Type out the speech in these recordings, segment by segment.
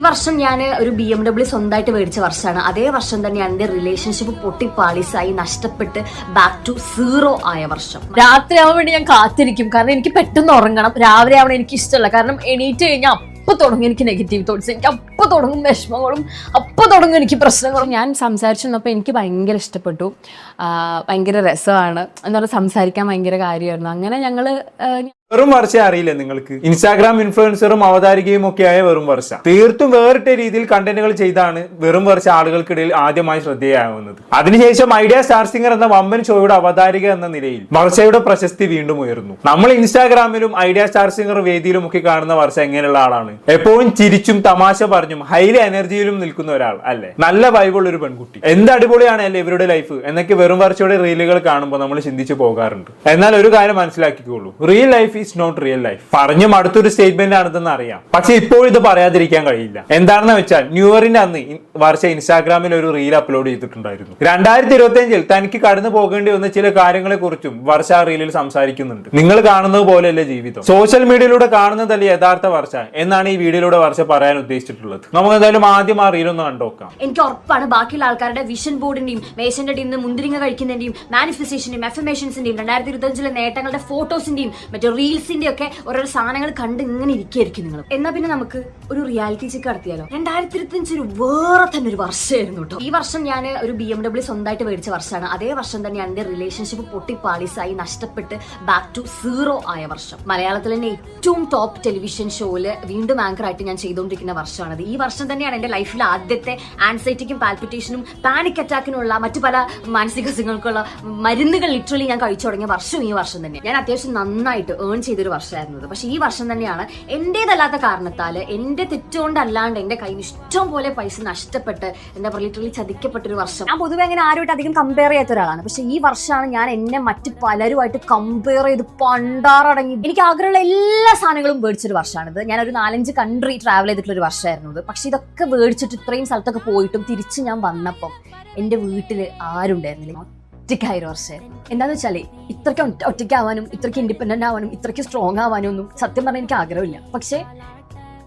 ഈ വർഷം ഞാൻ ഒരു ബി എം ഡബ്ല്യു സ്വന്തമായിട്ട് മേടിച്ച വർഷമാണ്. അതേ വർഷം തന്നെയാണ് എന്റെ റിലേഷൻഷിപ്പ് പൊട്ടിപ്പാളിസായി നഷ്ടപ്പെട്ട് ബാക്ക് ടു സീറോ ആയ വർഷം. രാത്രി ആവാൻ വേണ്ടി ഞാൻ കാത്തിരിക്കും. കാരണം എനിക്ക് പെട്ടെന്ന് ഉറങ്ങണം. രാവിലെ ആവണം എനിക്ക് ഇഷ്ടമല്ല. കാരണം എണീറ്റ് കഴിഞ്ഞാൽ അപ്പൊ തുടങ്ങും എനിക്ക് നെഗറ്റീവ് തോട്ട്സ് എനിക്ക് അപ്പൊ തുടങ്ങും വിഷമങ്ങളും. അപ്പൊ തുടങ്ങും എനിക്ക് പ്രശ്നങ്ങളും. ഞാൻ സംസാരിച്ചു വന്നപ്പോൾ എനിക്ക് ഭയങ്കര ഇഷ്ടപ്പെട്ടു. ഭയങ്കര രസമാണ്. എന്താ പറയുക സംസാരിക്കാൻ ഭയങ്കര കാര്യമായിരുന്നു. അങ്ങനെ ഞങ്ങൾ ആ, വെറും വർഷ അറിയില്ല നിങ്ങൾക്ക്? ഇൻസ്റ്റാഗ്രാം ഇൻഫ്ലുവൻസറും അവതാരികയും ഒക്കെയായ വെറും വർഷ. തീർത്തും വേറിട്ട രീതിയിൽ കണ്ടന്റുകൾ ചെയ്താണ് വെറും വർഷ ആളുകൾക്കിടയിൽ ആദ്യമായി ശ്രദ്ധേയമാവുന്നത് അതിനുശേഷം ഐഡിയ സ്റ്റാർ സിംഗർ എന്ന വമ്പൻ ഷോയുടെ അവതാരിക എന്ന നിലയിൽ വർഷയുടെ പ്രശസ്തി വീണ്ടും ഉയർന്നു. നമ്മൾ ഇൻസ്റ്റാഗ്രാമിലും ഐഡിയ സ്റ്റാർ സിംഗർ വേദിയിലും ഒക്കെ കാണുന്ന വർഷ എങ്ങനെയുള്ള ആളാണ്? എപ്പോഴും ചിരിച്ചും തമാശ പറഞ്ഞും ഹൈലി എനർജിയിലും നിൽക്കുന്ന ഒരാൾ അല്ലെ? നല്ല വൈബുള്ള ഒരു പെൺകുട്ടി. എന്ത് അടിപൊളിയാണ് അല്ലേ ഇവരുടെ ലൈഫ് എന്നൊക്കെ വെറും വർഷയുടെ റീലുകൾ കാണുമ്പോൾ നമ്മൾ ചിന്തിച്ചു പോകാറുണ്ട്. എന്നാൽ ഒരു കാര്യം മനസ്സിലാക്കിക്കോളൂ. Real life is not real life പറഞ്ഞു അടുത്തൊരു സ്റ്റേറ്റ്മെന്റ് ആണെന്ന് അറിയാം. പക്ഷെ ഇപ്പോൾ ഇത് പറയാതിരിക്കാൻ കഴിയില്ല. എന്താണെന്ന് വെച്ചാൽ ന്യൂ ഇയറിന്റെ അന്ന് വർഷ ഇൻസ്റ്റാഗ്രാമിൽ ഒരു റീൽ അപ്ലോഡ് ചെയ്തിട്ടുണ്ടായിരുന്നു. രണ്ടായിരത്തി ഇരുപത്തി അഞ്ചിൽ തനിക്ക് കടന്നു പോകേണ്ടി വന്ന ചില കാര്യങ്ങളെ കുറിച്ചും വർഷ റീലിൽ സംസാരിക്കുന്നുണ്ട്. നിങ്ങൾ കാണുന്നത് പോലെയല്ല ജീവിതം? സോഷ്യൽ മീഡിയയിലൂടെ കാണുന്നതല്ല യഥാർത്ഥ വർഷ? എന്നാണ് ഈ വീഡിയോയിലൂടെ വർഷ പറയാൻ ഉദ്ദേശിച്ചിട്ടുള്ളത്. നമുക്ക് എന്തായാലും ആദ്യം ആ റീൽ ഒന്ന് എനിക്ക് ഉറപ്പാണ് ബാക്കിയുള്ള ആൾക്കാരുടെ വിഷൻ ബോർഡിന്റെയും മേശന്റെ മുന്തിരിങ്ങ കഴിക്കുന്നതിന്റെയും മാനിഫെസ്റ്റേഷന്റെയും എഫമേഷൻസിന്റെയും രണ്ടായിരത്തി ഇരുപത്തി അഞ്ചിലെ നേട്ടങ്ങളുടെ ഫോട്ടോസിന്റെയും മറ്റേ റീൽസിന്റെ ഒക്കെ ഓരോരോ സാധനങ്ങൾ കണ്ട് ഇങ്ങനെ ഇരിക്കുകയായിരിക്കും നിങ്ങൾ. എന്നാ പിന്നെ നമുക്ക് ഒരു റിയാലിറ്റി ചെക്ക് നടത്തിയാലോ? രണ്ടായിരത്തി ഇരുപത്തിയഞ്ച് ഒരു വേറെ തന്നെ ഒരു വർഷമായിരുന്നു കേട്ടോ. ഈ വർഷം ഞാൻ ഒരു ബി എം ഡബ്ല്യൂ സ്വന്തമായിട്ട് മേടിച്ച വർഷമാണ്. അതേ വർഷം തന്നെയാണ് എന്റെ റിലേഷൻഷിപ്പ് പൊട്ടിപ്പാളിസായി നഷ്ടപ്പെട്ട് ബാക്ക് ടു സീറോ ആയ വർഷം. മലയാളത്തിൽ തന്നെ ഏറ്റവും ടോപ്പ് ടെലിവിഷൻ ഷോയിൽ വീണ്ടും ആങ്കർ ആയിട്ട് ഞാൻ ചെയ്തുകൊണ്ടിരിക്കുന്ന വർഷമാണത് ഈ വർഷം തന്നെയാണ് എന്റെ ലൈഫിലെ ആദ്യത്തെ ആൻസൈറ്റിക്കും പാൽപിറ്റേഷനും പാനിക് അറ്റാക്കിനുള്ള മറ്റു പല മാനസിക അസുഖങ്ങൾക്കുള്ള മരുന്നുകൾ ലിറ്ററലി ഞാൻ കഴിച്ചു തുടങ്ങിയ വർഷം ഈ വർഷം തന്നെ. ഞാൻ അത്യാവശ്യം നന്നായിട്ട് ഏൺ ചെയ്തൊരു വർഷമായിരുന്നത്. പക്ഷെ ഈ വർഷം തന്നെയാണ് എന്റെതല്ലാത്ത കാരണത്താൽ എന്റെ തെറ്റുകൊണ്ടല്ലാണ്ട് എന്റെ കയ്യിൽ ഇഷ്ടം പോലെ പൈസ നഷ്ടപ്പെട്ട് എന്താ പറയുക ലിറ്ററലി ചതിക്കപ്പെട്ടൊരു വർഷം. ഞാൻ പൊതുവെ അങ്ങനെ ആരുമായിട്ട് അധികം കമ്പയർ ചെയ്യാത്ത ഒരാളാണ്. പക്ഷെ ഈ വർഷമാണ് ഞാൻ എന്നെ മറ്റ് പലരുമായിട്ട് കമ്പയർ ചെയ്ത് പണ്ടാറടങ്ങി. എനിക്ക് ആഗ്രഹമുള്ള എല്ലാ സാധനങ്ങളും മേടിച്ചൊരു വർഷമാണിത്. ഞാൻ ഒരു നാലഞ്ച് കൺട്രി ട്രാവൽ ചെയ്തിട്ടുള്ള ഒരു വർഷമായിരുന്നു ഇത്. പക്ഷെ ഇതൊക്കെ മേടിച്ചിട്ട് ഇത്രയും സ്ഥലത്തൊക്കെ പോയിട്ടും തിരിച്ച് ഞാൻ വന്നപ്പം എന്റെ വീട്ടിൽ ആരും ഉണ്ടായിരുന്നില്ല ഒറ്റയ്ക്കായ വർഷമായിരുന്നു എന്താന്ന് വെച്ചാൽ ഇത്രയ്ക്ക് ഒറ്റ ഒറ്റയ്ക്കാവാനും ഇത്രയ്ക്ക് ഇൻഡിപെൻഡന്റ് ആവാനും ഇത്രയ്ക്ക് സ്ട്രോങ് ആവാനും ഒന്നും സത്യം പറഞ്ഞാൽ എനിക്ക് ആഗ്രഹമില്ല. പക്ഷേ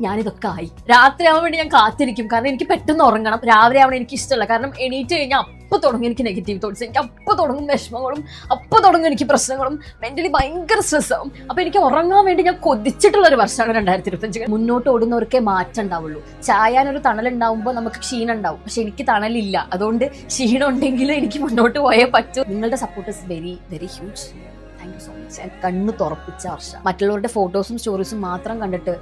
ഞാനിതൊക്കെ ആയി. രാത്രി ആവാൻ വേണ്ടി ഞാൻ കാത്തിരിക്കും. കാരണം എനിക്ക് പെട്ടെന്ന് ഉറങ്ങണം. രാവിലെ ആവണം എനിക്ക് ഇഷ്ടമല്ല കാരണം എണീറ്റ് കഴിഞ്ഞാൽ അപ്പൊ തുടങ്ങും എനിക്ക് നെഗറ്റീവ് തോട്ട്സ് എനിക്ക് അപ്പം തുടങ്ങും വിഷമങ്ങളും. അപ്പം തുടങ്ങും എനിക്ക് പ്രശ്നങ്ങളും. മെന്റലി ഭയങ്കര സ്ട്രെസ്സാവും അപ്പോൾ അപ്പൊ എനിക്ക് ഉറങ്ങാൻ വേണ്ടി ഞാൻ കൊതിച്ചിട്ടുള്ള ഒരു വർഷമാണ് രണ്ടായിരത്തി ഇരുപത്തഞ്ച് മുന്നോട്ട് ഓടുന്നവർക്കേ മാറ്റം ഉണ്ടാവുള്ളൂ. ചായാനൊരു തണലുണ്ടാവുമ്പോൾ നമുക്ക് ക്ഷീണം ഉണ്ടാവും പക്ഷെ എനിക്ക് തണലില്ല. അതുകൊണ്ട് ക്ഷീണം ഉണ്ടെങ്കിലും എനിക്ക് മുന്നോട്ട് പോയേ പറ്റൂ. നിങ്ങളുടെ support is very very huge thank you so much കണ്ണ് തുറപ്പിച്ച വർഷം. മറ്റുള്ളവരുടെ ഫോട്ടോസും സ്റ്റോറീസും മാത്രം കണ്ടിട്ട്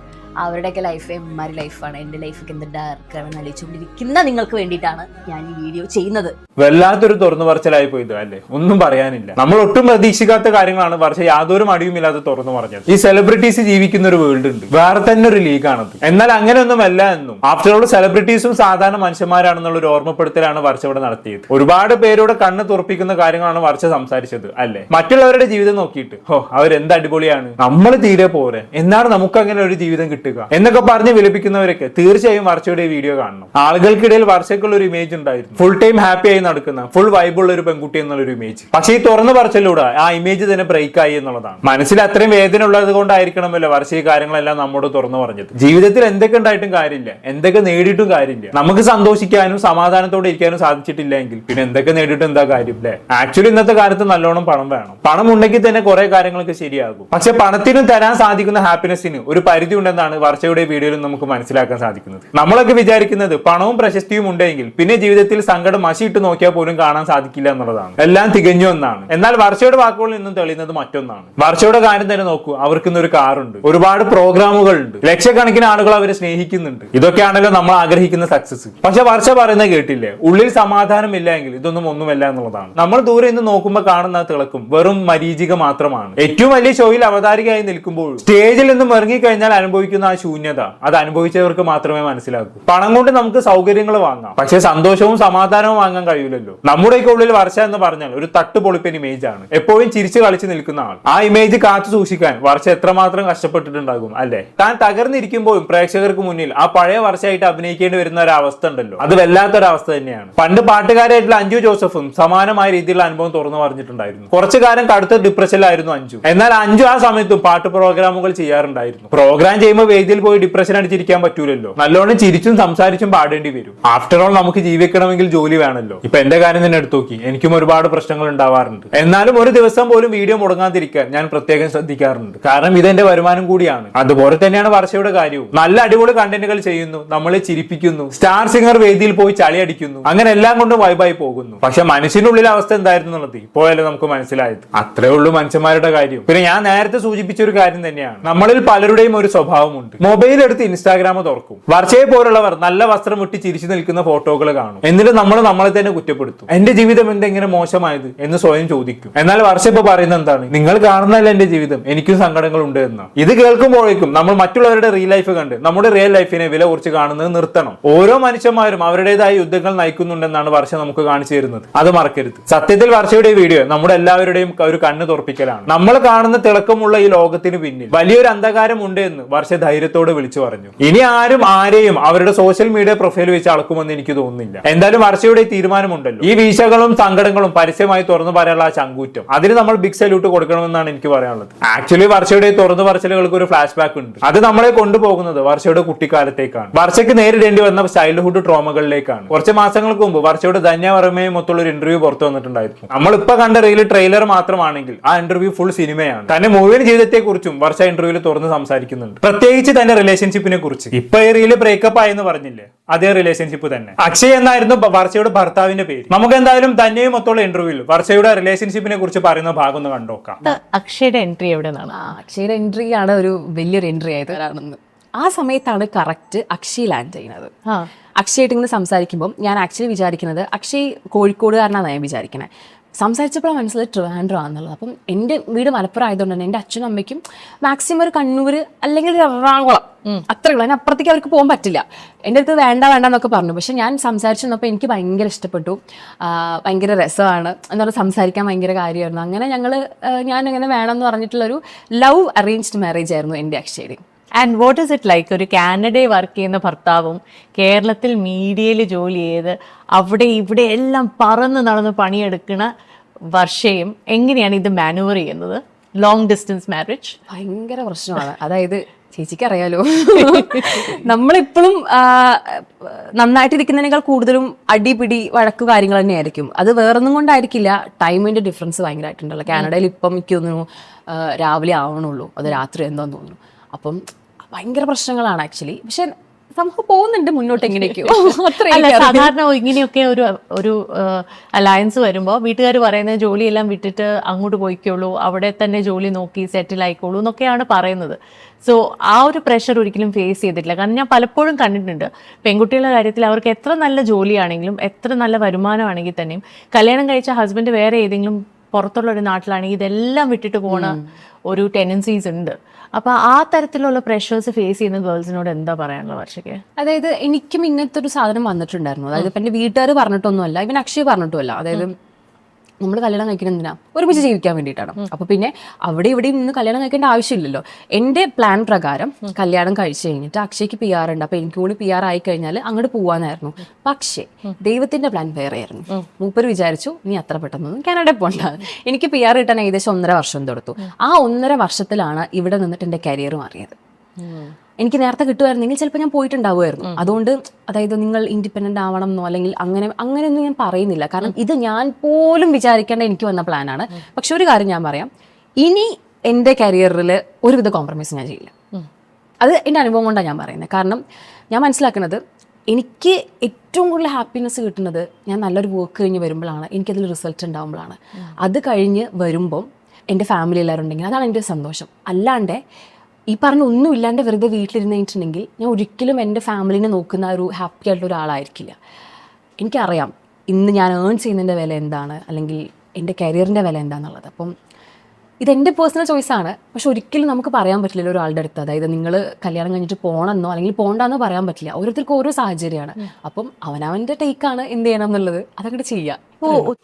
അവരുടെയൊക്കെ ലൈഫ് എമ്മാരി ലൈഫാണ് എന്റെ ലൈഫൊക്കെ എന്ത് ഡാർക്കാണെന്ന് ആലോചിച്ചുകൊണ്ടിരിക്കുന്ന നിങ്ങൾക്ക് വേണ്ടിയിട്ടാണ് ഞാൻ ഈ വീഡിയോ ചെയ്യുന്നത്. വല്ലാത്തൊരു തുറന്നു പറച്ചിലായി പോയത് അല്ലേ? ഒന്നും പറയാനില്ല. നമ്മൾ ഒട്ടും പ്രതീക്ഷിക്കാത്ത കാര്യങ്ങളാണ്. പറച്ച യാതൊരു മടിയുമില്ലാതെ തുറന്നു പറഞ്ഞത് ഈ സെലിബ്രിറ്റീസ് ജീവിക്കുന്ന ഒരു വേൾഡ് ഉണ്ട്. വേറെ തന്നെ ഒരു ലീഗാണത് എന്നാൽ അങ്ങനെയൊന്നുമല്ല എന്നും. ആഫ്റ്റർ ഓൾ സെലിബ്രിറ്റീസും സാധാരണ മനുഷ്യന്മാരാണെന്നുള്ള ഒരു ഓർമ്മപ്പെടുത്തലാണ് വർഷ ഇവിടെ നടത്തിയത്. ഒരുപാട് പേരോട് കണ്ണ് തുറപ്പിക്കുന്ന കാര്യങ്ങളാണ് വർഷ സംസാരിച്ചത് അല്ലേ? മറ്റുള്ളവരുടെ ജീവിതം നോക്കിയിട്ട് ഓ അവരെന്ത് അടിപൊളിയാണ്? നമ്മൾ തീരെ പോരെ. എന്നാണ് നമുക്ക് അങ്ങനെ ഒരു ജീവിതം കിട്ടുക? എന്നൊക്കെ പറഞ്ഞ് വിലപിക്കുന്നവരൊക്കെ തീർച്ചയായും വർഷയുടെ വീഡിയോ കാണണം. ആളുകൾക്കിടയിൽ വർഷയ്ക്കുള്ള ഒരു ഇമേജ് ഉണ്ടായിരുന്നു. ഫുൾ ടൈം ഹാപ്പി ആയി നടക്കുന്ന ഫുൾ വൈബുള്ള ഒരു പെൺകുട്ടി എന്നുള്ള ഒരു ഇമേജ് പക്ഷേ ഈ തുറന്നു പറച്ചിലൂടെ ആ ഇമേജ് തന്നെ ബ്രേക്ക് ആയി എന്നുള്ളതാണ്. മനസ്സിൽ അത്രയും വേദന ഉള്ളത് കൊണ്ടായിരിക്കണമല്ലോ വർഷ കാര്യങ്ങളെല്ലാം നമ്മോട് തുറന്നു പറഞ്ഞത്. ജീവിതത്തിൽ എന്തൊക്കെ ഉണ്ടായിട്ടും കാര്യമില്ല. എന്തൊക്കെ നേടിയിട്ടും കാര്യമില്ല. നമുക്ക് സന്തോഷിക്കാനും സമാധാനത്തോടെ ഇരിക്കാനും സാധിച്ചിട്ടില്ല എങ്കിൽ പിന്നെ എന്തൊക്കെ നേടിയിട്ടും എന്താ കാര്യം അല്ലേ ആക്ച്വലി ഇന്നത്തെ കാലത്ത് നല്ലോണം പണം വേണം. പണം ഉണ്ടെങ്കിൽ തന്നെ കുറെ കാര്യങ്ങളൊക്കെ ശരിയാകും. പക്ഷെ പണത്തിനും തരാൻ സാധിക്കുന്ന ഹാപ്പിനെസ്സിന് ഒരു പരിധി ഉണ്ടെന്നാണ് വർഷയുടെ വീഡിയോയിലും നമുക്ക് മനസ്സിലാക്കാൻ സാധിക്കുന്നത്. നമ്മളൊക്കെ വിചാരിക്കുന്നത് പണവും പ്രശസ്തിയും ഉണ്ടെങ്കിൽ പിന്നെ ജീവിതത്തിൽ സങ്കടം മഷിയിട്ട് നോക്കിയാൽ പോലും കാണാൻ സാധിക്കില്ല എന്നുള്ളതാണ്. എല്ലാം തികഞ്ഞു എന്നാണ്. എന്നാൽ വർഷയുടെ വാക്കുകളിൽ നിന്നും തെളിയുന്നത് മറ്റൊന്നാണ്. വർഷയുടെ കാര്യം തന്നെ നോക്കൂ. അവർക്ക് ഒരു കാറുണ്ട്. ഒരുപാട് പ്രോഗ്രാമുകൾ ഉണ്ട് ലക്ഷക്കണക്കിന് ആളുകൾ അവരെ സ്നേഹിക്കുന്നുണ്ട്. ഇതൊക്കെയാണല്ലോ നമ്മൾ ആഗ്രഹിക്കുന്ന സക്സസ് പക്ഷെ വർഷ പറയുന്നത് കേട്ടില്ലേ? ഉള്ളിൽ സമാധാനം ഇല്ല എങ്കിൽ ഇതൊന്നും ഒന്നുമല്ല എന്നുള്ളതാണ്. നമ്മൾ ദൂരെ നിന്ന് നോക്കുമ്പോൾ കാണുന്ന തിളക്കും വെറും മരീചിക മാത്രമാണ്. ഏറ്റവും വലിയ ഷോയിൽ അവതാരികയായി നിൽക്കുമ്പോൾ സ്റ്റേജിൽ നിന്നും ഇറങ്ങിക്കഴിഞ്ഞാൽ അനുഭവിക്കുന്ന ആ ശൂന്യത അത് അനുഭവിച്ചവർക്ക് മാത്രമേ മനസ്സിലാക്കൂ. പണം കൊണ്ട് നമുക്ക് സൗകര്യങ്ങൾ വാങ്ങാം. പക്ഷെ സന്തോഷവും സമാധാനവും വാങ്ങാൻ കഴിയില്ലല്ലോ. നമ്മുടെയൊക്കെ ഉള്ളിൽ വർഷ എന്ന് പറഞ്ഞാൽ ഒരു തട്ട് പൊളിപ്പൻ ഇമേജ് ആണ്. എപ്പോഴും ചിരിച്ചു കളിച്ചു നിൽക്കുന്ന ആൾ. ആ ഇമേജ് കാത്തു സൂക്ഷിക്കാൻ വർഷ എത്രമാത്രം കഷ്ടപ്പെട്ടിട്ടുണ്ടാകും അല്ലെ? താൻ തകർന്നിരിക്കുമ്പോഴും പ്രേക്ഷകർക്ക് മുന്നിൽ ആ പഴയ വർഷമായിട്ട് അഭിനയിക്കേണ്ടി വരുന്ന ഒരു അവസ്ഥ ഉണ്ടല്ലോ. അത് വല്ലാത്തൊരവസ്ഥ തന്നെയാണ്. പണ്ട് പാട്ടുകാരായിട്ടുള്ള അഞ്ജു ജോസഫും സമാനമായ രീതിയിലുള്ള അനുഭവം തുറന്നു പറഞ്ഞിട്ടുണ്ടായിരുന്നു. കുറച്ചു കാലം കടുത്ത ഡിപ്രഷനിലായിരുന്നു അഞ്ജു. എന്നാൽ അഞ്ജു ആ സമയത്തും പാട്ട് പ്രോഗ്രാമുകൾ ചെയ്യാറുണ്ടായിരുന്നു. പ്രോഗ്രാം ചെയ്യുമ്പോൾ വേദിയിൽ പോയി ഡിപ്രഷൻ അടിച്ചിരിക്കാൻ പറ്റൂലല്ലോ. നല്ലോണം ചിരിച്ചും സംസാരിച്ചും പാടേണ്ടി വരും. ആഫ്റ്റർ ഓൾ നമുക്ക് ജീവിക്കണമെങ്കിൽ ജോലി വേണമല്ലോ ഇപ്പൊ എന്റെ കാര്യം തന്നെ എടുത്തു നോക്കി. എനിക്കും ഒരുപാട് പ്രശ്നങ്ങൾ ഉണ്ടാവാറുണ്ട്. എന്നാലും ഒരു ദിവസം പോലും വീഡിയോ മുടങ്ങാതിരിക്കാൻ ഞാൻ പ്രത്യേകം ശ്രദ്ധിക്കാറുണ്ട്. കാരണം ഇത് എന്റെ വരുമാനം കൂടിയാണ്. അതുപോലെ തന്നെയാണ് വർഷയുടെ കാര്യവും. നല്ല അടിപൊളി കണ്ടന്റുകൾ ചെയ്യുന്നു. നമ്മളെ ചിരിപ്പിക്കുന്നു. സ്റ്റാർ സിംഗർ വേദിയിൽ പോയി ചളി അടിക്കുന്നു. അങ്ങനെ എല്ലാം കൊണ്ടും വൈബായി പോകുന്നു. പക്ഷെ മനുഷ്യനുള്ളിൽ അവസ്ഥ എന്തായിരുന്നു എന്നുള്ളത് ഇപ്പോഴല്ലേ നമുക്ക് മനസ്സിലായത്. അത്രേ ഉള്ളൂ മനുഷ്യന്മാരുടെ കാര്യം. പിന്നെ ഞാൻ നേരത്തെ സൂചിപ്പിച്ച ഒരു കാര്യം തന്നെയാണ്. നമ്മളിൽ പലരുടെയും ഒരു സ്വഭാവമുണ്ട് മൊബൈൽ എടുത്ത് ഇൻസ്റ്റാഗ്രാം തുറക്കും. വർഷയെ പോലുള്ളവർ നല്ല വസ്ത്രം ഇട്ട് ചിരിച്ചു നിൽക്കുന്ന ഫോട്ടോകൾ കാണും. എന്നിട്ട് നമ്മൾ നമ്മളെ തന്നെ കുറ്റപ്പെടുത്തും. എന്റെ ജീവിതം എന്തെങ്ങനെ മോശമായത് എന്ന് സ്വയം ചോദിക്കും. എന്നാൽ വർഷ ഇപ്പൊ പറയുന്നത് എന്താണ്? നിങ്ങൾ കാണുന്നതല്ല എന്റെ ജീവിതം? എനിക്കും സങ്കടങ്ങൾ ഉണ്ട് എന്ന്. ഇത് കേൾക്കുമ്പോഴേക്കും നമ്മൾ മറ്റുള്ളവരുടെ റിയൽ ലൈഫ് കണ്ട് നമ്മുടെ റിയൽ ലൈഫിനെ വില കുറച്ച് കാണുന്നത് നിർത്തണം. ഓരോ മനുഷ്യന്മാരും അവരുടേതായ യുദ്ധങ്ങൾ നയിക്കുന്നുണ്ടെന്നാണ് വർഷ നമുക്ക് കാണിച്ചു തരുന്നത്. അത് മറക്കരുത്. സത്യത്തിൽ വർഷയുടെ വീഡിയോ നമ്മുടെ എല്ലാവരുടെയും ഒരു കണ്ണ് തുറപ്പിക്കലാണ്. നമ്മൾ കാണുന്ന തിളക്കമുള്ള ഈ ലോകത്തിന് പിന്നിൽ വലിയൊരു അന്ധകാരം ഉണ്ട് എന്ന് വർഷ ധൈര്യത്തോടെ വിളിച്ചു പറഞ്ഞു. ഇനി ആരും ആരെയും അവരുടെ സോഷ്യൽ മീഡിയ പ്രൊഫൈൽ വെച്ച് അളക്കുമെന്ന് എനിക്ക് തോന്നുന്നില്ല. എന്തായാലും വർഷയുടെ തീരുമാനമുണ്ടല്ലോ. ഈ വീശകളും സങ്കടങ്ങളും പരസ്യമായി തുറന്നു പറയാനുള്ള ആ ചങ്കൂറ്റം അതിന് നമ്മൾ ബിഗ് സല്യൂട്ട് കൊടുക്കണമെന്നാണ് എനിക്ക് പറയാനുള്ളത്. ആക്ച്വലി വർഷയുടെ തുറന്നു പറച്ചിലുകൾക്ക് ഒരു ഫ്ലാഷ് ബാക്ക് ഉണ്ട്. അത് നമ്മളെ കൊണ്ടുപോകുന്നത് വർഷയുടെ കുട്ടിക്കാലത്തേക്കാണ്. വർഷയ്ക്ക് നേരിടേണ്ടി വന്ന ചൈൽഡ്ഹുഡ് ട്രോമകളിലേക്കാണ് കുറച്ച് മാസങ്ങൾക്ക് മുമ്പ് വർഷയുടെ ധന്യവർമ്മയും മൊത്തമുള്ള ഒരു ഇന്റർവ്യൂ പുറത്തു വന്നിട്ടുണ്ടായിരുന്നു. നമ്മൾ ഇപ്പൊ കണ്ട റീൽ ട്രെയിലർ മാത്രമാണെങ്കിൽ ആ ഇന്റർവ്യൂ ഫുൾ സിനിമയാണ് തന്നെ മുഴുവൻ ജീവിതത്തെ കുറിച്ചും വർഷ ഇന്റർവ്യൂവിൽ തുറന്ന് സംസാരിക്കുന്നുണ്ട്. പ്രത്യേകിച്ച് തന്റെ റിലേഷൻഷിപ്പിനെ കുറിച്ച്. ഇപ്പൊ ഈ റീൽ ബ്രേക്കപ്പ് ആയെന്ന് പറഞ്ഞില്ലേ? അതേ റിലേഷൻഷിപ്പ് തന്നെ. അക്ഷയ് എന്നായിരുന്നു വർഷയുടെ ഭർത്താവിന്റെ പേര്. നമുക്ക് എന്തായാലും തന്നെയും മൊത്തമുള്ള ഇന്റർവ്യൂവിൽ വർഷയുടെ റിലേഷൻഷിപ്പിനെ കുറിച്ച് പറയുന്ന ഭാഗം ഒന്ന് കണ്ടോക്കാം അക്ഷയുടെ എൻട്രി എവിടെ നിന്നാണ് ആ, അക്ഷയുടെ എൻട്രി ആണ് ഒരു വലിയൊരു എൻട്രി ആയത്. ആ സമയത്താണ് കറക്റ്റ് അക്ഷയ് ലാൻഡ് ചെയ്യുന്നത്. അക്ഷയായിട്ട് ഇങ്ങനെ സംസാരിക്കുമ്പോൾ ഞാൻ ആക്ച്വലി വിചാരിക്കുന്നത് അക്ഷയ് കോഴിക്കോടുകാരനാണ് ഞാൻ വിചാരിക്കുന്നത് സംസാരിച്ചപ്പോഴാണ് മനസ്സിലായത് ട്രിവാൻഡ്രം ആണെന്നുള്ളത്. അപ്പം എന്റെ വീട് മലപ്പുറം ആയതുകൊണ്ട് തന്നെ എന്റെ അച്ഛനും അമ്മയ്ക്കും മാക്സിമം ഒരു കണ്ണൂർ അല്ലെങ്കിൽ ഒരു എറണാകുളം അത്രേ ഉള്ളൂ. അതിനപ്പുറത്തേക്ക് അവർക്ക് പോകാൻ പറ്റില്ല. എന്റെ അടുത്ത് വേണ്ട വേണ്ട എന്നൊക്കെ പറഞ്ഞു. പക്ഷെ ഞാൻ സംസാരിച്ചു വന്നപ്പോൾ എനിക്ക് ഭയങ്കര ഇഷ്ടപ്പെട്ടു. ഭയങ്കര രസമാണ്. എന്ന് പറഞ്ഞാൽ സംസാരിക്കാൻ ഭയങ്കര കാര്യമായിരുന്നു. അങ്ങനെ ഞങ്ങൾ ഞാൻ അങ്ങനെ വേണമെന്ന് പറഞ്ഞിട്ടുള്ളൊരു ലവ് അറേഞ്ച്ഡ് മാരേജ് ആയിരുന്നു എന്റെ അക്ഷയുടെ and what is it like ഒരു കാനഡയിൽ വർക്ക് ചെയ്യുന്ന ഭർത്താവും കേരളത്തിൽ മീഡിയയിൽ ജോലി ചെയ്ത് അവിടെ ഇവിടെ എല്ലാം പറന്ന് നടന്ന് പണിയെടുക്കുന്ന വർഷയും എങ്ങനെയാണ് ഇത് മാനുവർ ചെയ്യുന്നത്? ലോങ് ഡിസ്റ്റൻസ് മാരേജ് ഭയങ്കര പ്രശ്നമാണ്. അതായത് ചേച്ചിക്ക് അറിയാലോ. നമ്മളിപ്പോഴും നന്നായിട്ടിരിക്കുന്നതിനേക്കാൾ കൂടുതലും അടിപിടി വഴക്ക് കാര്യങ്ങൾ തന്നെയായിരിക്കും. അത് വേറൊന്നും കൊണ്ടായിരിക്കില്ല. ടൈമിന്റെ ഡിഫറൻസ് ഭയങ്കരമായിട്ടുണ്ടല്ലോ. കാനഡയിൽ ഇപ്പം മിക്കൊന്നും രാവിലെ ആവണുള്ളൂ. അത് രാത്രി എന്താന്ന് തോന്നുന്നു. അപ്പം ഭയങ്കര പ്രശ്നങ്ങളാണ് ആക്ച്വലി. പക്ഷെ നമുക്ക് പോകുന്നുണ്ട് മുന്നോട്ട് എങ്ങനെയൊക്കെയോ. സാധാരണ ഇങ്ങനെയൊക്കെ ഒരു ഒരു അലയൻസ് വരുമ്പോൾ വീട്ടുകാർ പറയുന്നത് ജോലിയെല്ലാം വിട്ടിട്ട് അങ്ങോട്ട് പോയിക്കോളൂ അവിടെ തന്നെ ജോലി നോക്കി സെറ്റിൽ ആയിക്കോളൂ എന്നൊക്കെയാണ് പറയുന്നത്. സോ ആ ഒരു പ്രഷർ ഒരിക്കലും ഫേസ് ചെയ്തിട്ടില്ല. കാരണം ഞാൻ പലപ്പോഴും കണ്ടിട്ടുണ്ട് പെൺകുട്ടികളുടെ കാര്യത്തിൽ അവർക്ക് എത്ര നല്ല ജോലിയാണെങ്കിലും എത്ര നല്ല വരുമാനമാണെങ്കിൽ തന്നെയും കല്യാണം കഴിച്ച ഹസ്ബൻഡ് വേറെ ഏതെങ്കിലും പുറത്തുള്ള ഒരു നാട്ടിലാണെങ്കിൽ ഇതെല്ലാം വിട്ടിട്ട് പോണ ഒരു ടെൻഡൻസീസ് ഉണ്ട്. അപ്പൊ ആ തരത്തിലുള്ള പ്രഷേഴ്സ് ഫേസ് ചെയ്യുന്ന ഗേൾസിനോട് എന്താ പറയാനുള്ള വർഷയ്ക്ക്? അതായത് എനിക്കും ഇങ്ങനത്തെ ഒരു സാധനം വന്നിട്ടുണ്ടായിരുന്നു. അതായത് ഇപ്പം എന്റെ വീട്ടുകാർ പറഞ്ഞിട്ടൊന്നുമല്ല ഇവൻ അക്ഷയ് പറഞ്ഞിട്ടുമല്ല. അതായത് നമ്മൾ കല്യാണം കഴിക്കുന്നത് എന്തിനാ? ഒരുമിച്ച് ജീവിക്കാൻ വേണ്ടിയിട്ടാണ്. അപ്പൊ പിന്നെ അവിടെ ഇവിടെ നിന്ന് കല്യാണം കഴിക്കേണ്ട ആവശ്യമില്ലല്ലോ. എന്റെ പ്ലാൻ പ്രകാരം കല്യാണം കഴിച്ചു കഴിഞ്ഞിട്ട് അക്ഷയ്ക്ക് പി ആർ ഉണ്ട്. അപ്പൊ എനിക്ക് കൂടി പി ആർ ആയി കഴിഞ്ഞാൽ അങ്ങോട്ട് പോവാനായിരുന്നു. പക്ഷേ ദൈവത്തിന്റെ പ്ലാൻ വേറെ ആയിരുന്നു മൂപ്പർ വിചാരിച്ചു നീ അത്ര പെട്ടെന്ന് കാനഡ പോണ്ട. എനിക്ക് പി ആർ കിട്ടാൻ ഏകദേശം ഒന്നര വർഷം തൊടുത്തു. ആ ഒന്നര വർഷത്തിലാണ് ഇവിടെ നിന്നിട്ട് എന്റെ കരിയർ മാറിയത്. എനിക്ക് നേരത്തെ കിട്ടുമായിരുന്നെങ്കിൽ ചിലപ്പോൾ ഞാൻ പോയിട്ടുണ്ടാവുമായിരുന്നു. അതുകൊണ്ട് അതായത് നിങ്ങൾ ഇൻഡിപെൻഡന്റ് ആവണം എന്നോ അല്ലെങ്കിൽ അങ്ങനെ അങ്ങനെയൊന്നും ഞാൻ പറയുന്നില്ല. കാരണം ഇത് ഞാൻ പോലും വിചാരിക്കേണ്ട എനിക്ക് വന്ന പ്ലാനാണ് പക്ഷെ ഒരു കാര്യം ഞാൻ പറയാം. ഇനി എന്റെ കരിയറിൽ ഒരുവിധ കോംപ്രമൈസ് ഞാൻ ചെയ്യില്ല. അത് എന്റെ അനുഭവം കൊണ്ടാണ് ഞാൻ പറയുന്നത്. കാരണം ഞാൻ മനസ്സിലാക്കുന്നത് എനിക്ക് ഏറ്റവും കൂടുതൽ ഹാപ്പിനെസ് കിട്ടുന്നത് ഞാൻ നല്ലൊരു വർക്ക് കഴിഞ്ഞ് വരുമ്പോഴാണ്. എനിക്കതിൽ റിസൾട്ട് ഉണ്ടാകുമ്പോഴാണ് അത് കഴിഞ്ഞ് വരുമ്പം എന്റെ ഫാമിലി എല്ലാവരും ഉണ്ടെങ്കിൽ അതാണ് എന്റെ സന്തോഷം. അല്ലാണ്ട് ഈ പറഞ്ഞ ഒന്നും ഇല്ലാണ്ട് വെറുതെ വീട്ടിലിരുന്ന് കഴിഞ്ഞിട്ടുണ്ടെങ്കിൽ ഞാൻ ഒരിക്കലും എന്റെ ഫാമിലിനെ നോക്കുന്ന ഒരു ഹാപ്പി ആയിട്ടുള്ള ഒരാളായിരിക്കില്ല. എനിക്കറിയാം ഇന്ന് ഞാൻ ഏൺ ചെയ്യുന്നതിന്റെ വില എന്താണ്? അല്ലെങ്കിൽ എന്റെ കരിയറിന്റെ വില എന്താണെന്നുള്ളത്. അപ്പം ഇതെന്റെ പേഴ്സണൽ ചോയ്സാണ് പക്ഷെ ഒരിക്കലും നമുക്ക് പറയാൻ പറ്റില്ല ഒരാളുടെ അടുത്ത്. അതായത് നിങ്ങൾ കല്യാണം കഴിഞ്ഞിട്ട് പോകണമെന്നോ അല്ലെങ്കിൽ പോകണ്ടെന്നോ പറയാൻ പറ്റില്ല. ഓരോരുത്തർക്കും ഓരോ സാഹചര്യമാണ്. അപ്പം അവനവന്റെ ടേക്കാണ് എന്ത് ചെയ്യണം എന്നുള്ളത്. അതങ്ങോട്ട് ചെയ്യുക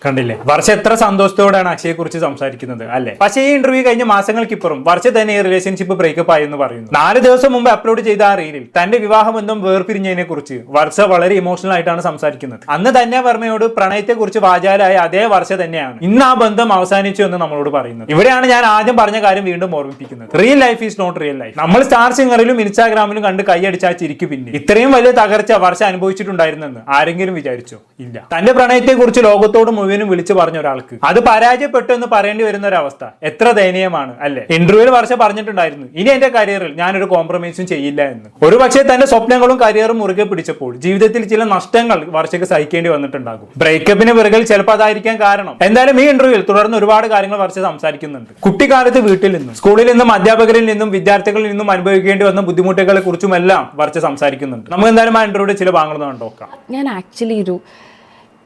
കണ്ടില്ലേ? വർഷ എത്ര സന്തോഷത്തോടെയാണ് അക്ഷയെ കുറിച്ച് സംസാരിക്കുന്നത് അല്ലെ? പക്ഷേ ഈ ഇന്റർവ്യൂ കഴിഞ്ഞ മാസങ്ങൾക്കിപ്പുറം വർഷ തന്നെ ഈ റിലേഷൻഷിപ്പ് ബ്രേക്കപ്പ് ആയെന്ന് പറയുന്നു. നാല് ദിവസം മുമ്പ് അപ്ലോഡ് ചെയ്ത ആ റീലിൽ തന്റെ വിവാഹബന്ധം വേർപിരിഞ്ഞതിനെ കുറിച്ച് വർഷ വളരെ ഇമോഷണൽ ആയിട്ടാണ് സംസാരിക്കുന്നത്. അന്ന് തന്നെ വർമ്മയോട് പ്രണയത്തെ കുറിച്ച് വാചാലായ അതേ വർഷ തന്നെയാണ് ഇന്ന് ആ ബന്ധം അവസാനിച്ചു എന്ന് നമ്മളോട് പറയുന്നത്. ഇവിടെയാണ് ഞാൻ ആദ്യം പറഞ്ഞ കാര്യം വീണ്ടും ഓർമ്മിപ്പിക്കുന്നത്. Real life is not real life നമ്മൾ സ്റ്റാർ സിംഗറിലും ഇൻസ്റ്റാഗ്രാമിലും കണ്ട് കൈയടിച്ചാ ചിരിക്കു പിന്നെ. ഇത്രയും വലിയ തകർച്ച വർഷ അനുഭവിച്ചിട്ടുണ്ടായിരുന്നെന്ന് ആരെങ്കിലും വിചാരിച്ചോ? ഇല്ല. തന്റെ പ്രണയത്തെ കുറിച്ച് ലോകത്തോട് മുഴുവനും വിളിച്ചു പറഞ്ഞ ഒരാൾക്ക്. അത് പരാജയപ്പെട്ടു എന്ന് പറയേണ്ടി വരുന്ന ഒരു അവസ്ഥ എത്ര ദയനീയമാണ് അല്ലെ? ഇന്റർവ്യൂവിൽ വർഷം പറഞ്ഞിട്ടുണ്ടായിരുന്നു. ഇനി എന്റെ കരിയറിൽ ഞാനൊരു കോംപ്രമൈസും ചെയ്യില്ല എന്ന്. ഒരു പക്ഷേ തന്റെ സ്വപ്നങ്ങളും കരിയറും മുറുകെ പിടിച്ചപ്പോൾ ജീവിതത്തിൽ ചില നഷ്ടങ്ങൾ വർഷയ്ക്ക് സഹിക്കേണ്ടി വന്നിട്ടുണ്ടാകും. ബ്രേക്കപ്പിന് പിറകിൽ ചിലപ്പോൾ അതായിരിക്കാൻ കാരണം. എന്തായാലും ഈ ഇന്റർവ്യൂവിൽ തുടർന്ന് ഒരുപാട് കാര്യങ്ങൾ വർഷ സംസാരിക്കുന്നുണ്ട്. കുട്ടിക്കാലത്ത് വീട്ടിൽ നിന്നും സ്കൂളിൽ നിന്നും അധ്യാപകരിൽ നിന്നും വിദ്യാർത്ഥികളിൽ നിന്നും അനുഭവിക്കേണ്ടി വന്ന ബുദ്ധിമുട്ടുകളെ കുറിച്ചുമെല്ലാം വർഷ സംസാരിക്കുന്നുണ്ട്. നമുക്ക് എന്തായാലും ആ ഇന്റർവ്യൂടെ ചില ഭാഗങ്ങൾ നോക്കാം. ഞാൻ ആക്ച്വലി ഒരു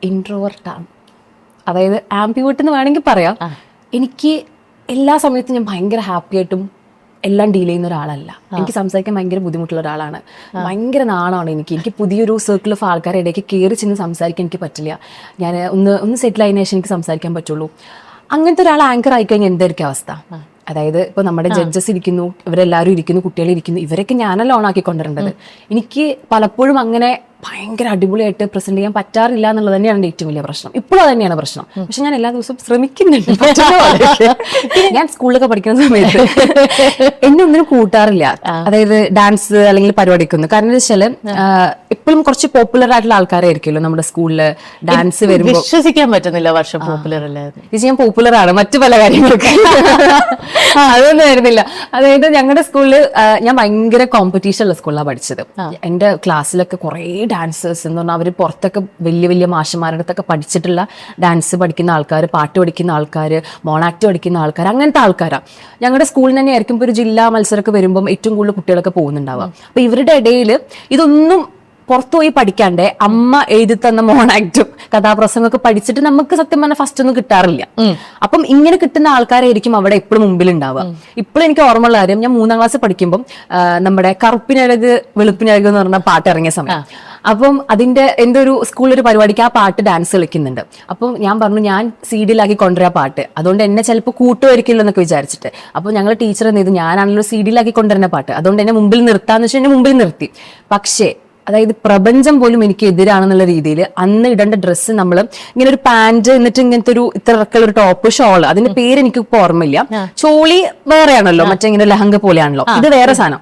ഇൻട്രോവർട്ടാണ് അതായത് ആംബിവേർട്ട് എന്ന് വേണമെങ്കിൽ പറയാം. എനിക്ക് എല്ലാ സമയത്തും ഞാൻ ഭയങ്കര ഹാപ്പി ആയിട്ടും എല്ലാം ഡീൽ ചെയ്യുന്ന ഒരാളല്ല. എനിക്ക് സംസാരിക്കാൻ ഭയങ്കര ബുദ്ധിമുട്ടുള്ള ഒരാളാണ്. ഭയങ്കര നാണമാണ് എനിക്ക്. എനിക്ക് പുതിയൊരു സർക്കിൾ ഓഫ് ആൾക്കാരുടെ ഇടയ്ക്ക് കയറി ചെന്ന് സംസാരിക്കാൻ എനിക്ക് പറ്റില്ല. ഞാൻ ഒന്ന് ഒന്ന് സെറ്റിൽ ആയതിനു ശേഷം എനിക്ക് സംസാരിക്കാൻ പറ്റുള്ളൂ. അങ്ങനത്തെ ഒരാൾ ആങ്കർ ആയിക്കഴിഞ്ഞാൽ എന്തായിരിക്കും അവസ്ഥ? അതായത് ഇപ്പൊ നമ്മുടെ ജഡ്ജസ് ഇരിക്കുന്നു ഇവരെല്ലാവരും ഇരിക്കുന്നു കുട്ടികൾ ഇരിക്കുന്നു. ഇവരൊക്കെ ഞാനല്ല ഓണാക്കി കൊണ്ടുവരേണ്ടത് എനിക്ക് പലപ്പോഴും അങ്ങനെ ഭയങ്കര അടിപൊളിയായിട്ട് പ്രസന്റ് ചെയ്യാൻ പറ്റാറില്ല എന്നുള്ളത് തന്നെയാണ് ഏറ്റവും വലിയ പ്രശ്നം. ഇപ്പോഴും അത് തന്നെയാണ് പ്രശ്നം. പക്ഷെ ഞാൻ എല്ലാ ദിവസവും ശ്രമിക്കുന്നുണ്ട്. ഞാൻ സ്കൂളിലൊക്കെ പഠിക്കുന്ന സമയത്ത് എന്നെ ഒന്നിനും കൂട്ടാറില്ല അതായത് ഡാൻസ് അല്ലെങ്കിൽ പരിപാടിക്ക് ഒന്നും കാരണം എന്താ വെച്ചാൽ എപ്പോഴും കുറച്ച് പോപ്പുലർ ആയിട്ടുള്ള ആൾക്കാരായിരിക്കുമല്ലോ നമ്മുടെ സ്കൂളിൽ ഡാൻസ് വരുമ്പോൾ വിശ്വസിക്കാൻ പറ്റുന്നില്ല വർഷം പോപ്പുലർ അല്ലായിരുന്നു ഞാൻ പോപ്പുലർ ആണ്. മറ്റു പല കാര്യങ്ങളൊക്കെ അതൊന്നും ആയിരുന്നില്ല അതായത് ഞങ്ങളുടെ സ്കൂളിൽ ഞാൻ ഭയങ്കര കോമ്പറ്റീഷൻ ഉള്ള സ്കൂളിലാണ് പഠിച്ചത്. എന്റെ ക്ലാസ്സിലൊക്കെ കുറേ ഡാൻസേഴ്സ് എന്ന് പറഞ്ഞാൽ അവർ പുറത്തൊക്കെ വലിയ വലിയ മാഷന്മാരുടെ അടുത്തൊക്കെ പഠിച്ചിട്ടുള്ള ഡാൻസ് പഠിക്കുന്ന ആൾക്കാർ പാട്ട് പഠിക്കുന്ന ആൾക്കാർ മോണാക്ട് പഠിക്കുന്ന ആൾക്കാർ അങ്ങനത്തെ ആൾക്കാരാണ് ഞങ്ങളുടെ സ്കൂളിൽ തന്നെ ആയിരിക്കും ഇപ്പോൾ ഒരു ജില്ലാ മത്സരമൊക്കെ വരുമ്പം ഏറ്റവും കൂടുതൽ കുട്ടികളൊക്കെ പോകുന്നുണ്ടാവുക. അപ്പോൾ ഇവരുടെ ഇടയിൽ ഇതൊന്നും പുറത്തുപോയി പഠിക്കാണ്ട് അമ്മ എഴുതി തന്ന മോണാക്റ്റും കഥാപ്രസംഗമൊക്കെ പഠിച്ചിട്ട് നമുക്ക് സത്യം പറഞ്ഞാൽ ഫസ്റ്റ് ഒന്നും കിട്ടാറില്ല. അപ്പം ഇങ്ങനെ കിട്ടുന്ന ആൾക്കാരായിരിക്കും അവിടെ എപ്പോഴും മുമ്പിൽ ഉണ്ടാവുക. ഇപ്പോഴും എനിക്ക് ഓർമ്മ ഉള്ള കാര്യം ഞാൻ മൂന്നാം ക്ലാസ് പഠിക്കുമ്പോൾ നമ്മുടെ കറുപ്പിനഴക് വെളുപ്പിനഴക് എന്ന് പറഞ്ഞ പാട്ട് ഇറങ്ങിയ സമയം. അപ്പം അതിന്റെ എന്തോ ഒരു സ്കൂളിൽ ഒരു പരിപാടിക്ക് ആ പാട്ട് ഡാൻസ് കളിക്കുന്നുണ്ട്. അപ്പം ഞാൻ പറഞ്ഞു ഞാൻ സി ഡിയിലാക്കി കൊണ്ടുവരാ പാട്ട്. അതുകൊണ്ട് എന്നെ ചിലപ്പോൾ കൂട്ടുമായിരിക്കില്ല എന്നൊക്കെ വിചാരിച്ചിട്ട്. അപ്പോൾ ഞങ്ങൾ ടീച്ചർ എന്ത് ചെയ്തു? ഞാനാണല്ലോ സി ഡിയിലാക്കി കൊണ്ടുവരുന്ന പാട്ട്. അതുകൊണ്ട് എന്നെ മുമ്പിൽ നിർത്താന്ന് വെച്ചാൽ എന്നെ മുമ്പിൽ നിർത്തി. പക്ഷേ അതായത് പ്രപഞ്ചം പോലും എനിക്ക് എതിരാണെന്നുള്ള രീതിയിൽ അന്ന് ഇടേണ്ട ഡ്രസ്സ് നമ്മൾ ഇങ്ങനെ ഒരു പാന്റ് എന്നിട്ട് ഇങ്ങനത്തെ ഒരു ഇത്ര ഇറക്കുള്ള ഒരു ടോപ്പ് ഷോൾ അതിന്റെ പേര് എനിക്ക് ഇപ്പോൾ ഓർമ്മയില്ല. ചോളി വേറെയാണല്ലോ മറ്റേ ഇങ്ങനെ ലഹങ്ക പോലെയാണല്ലോ. ഇത് വേറെ സാധനം.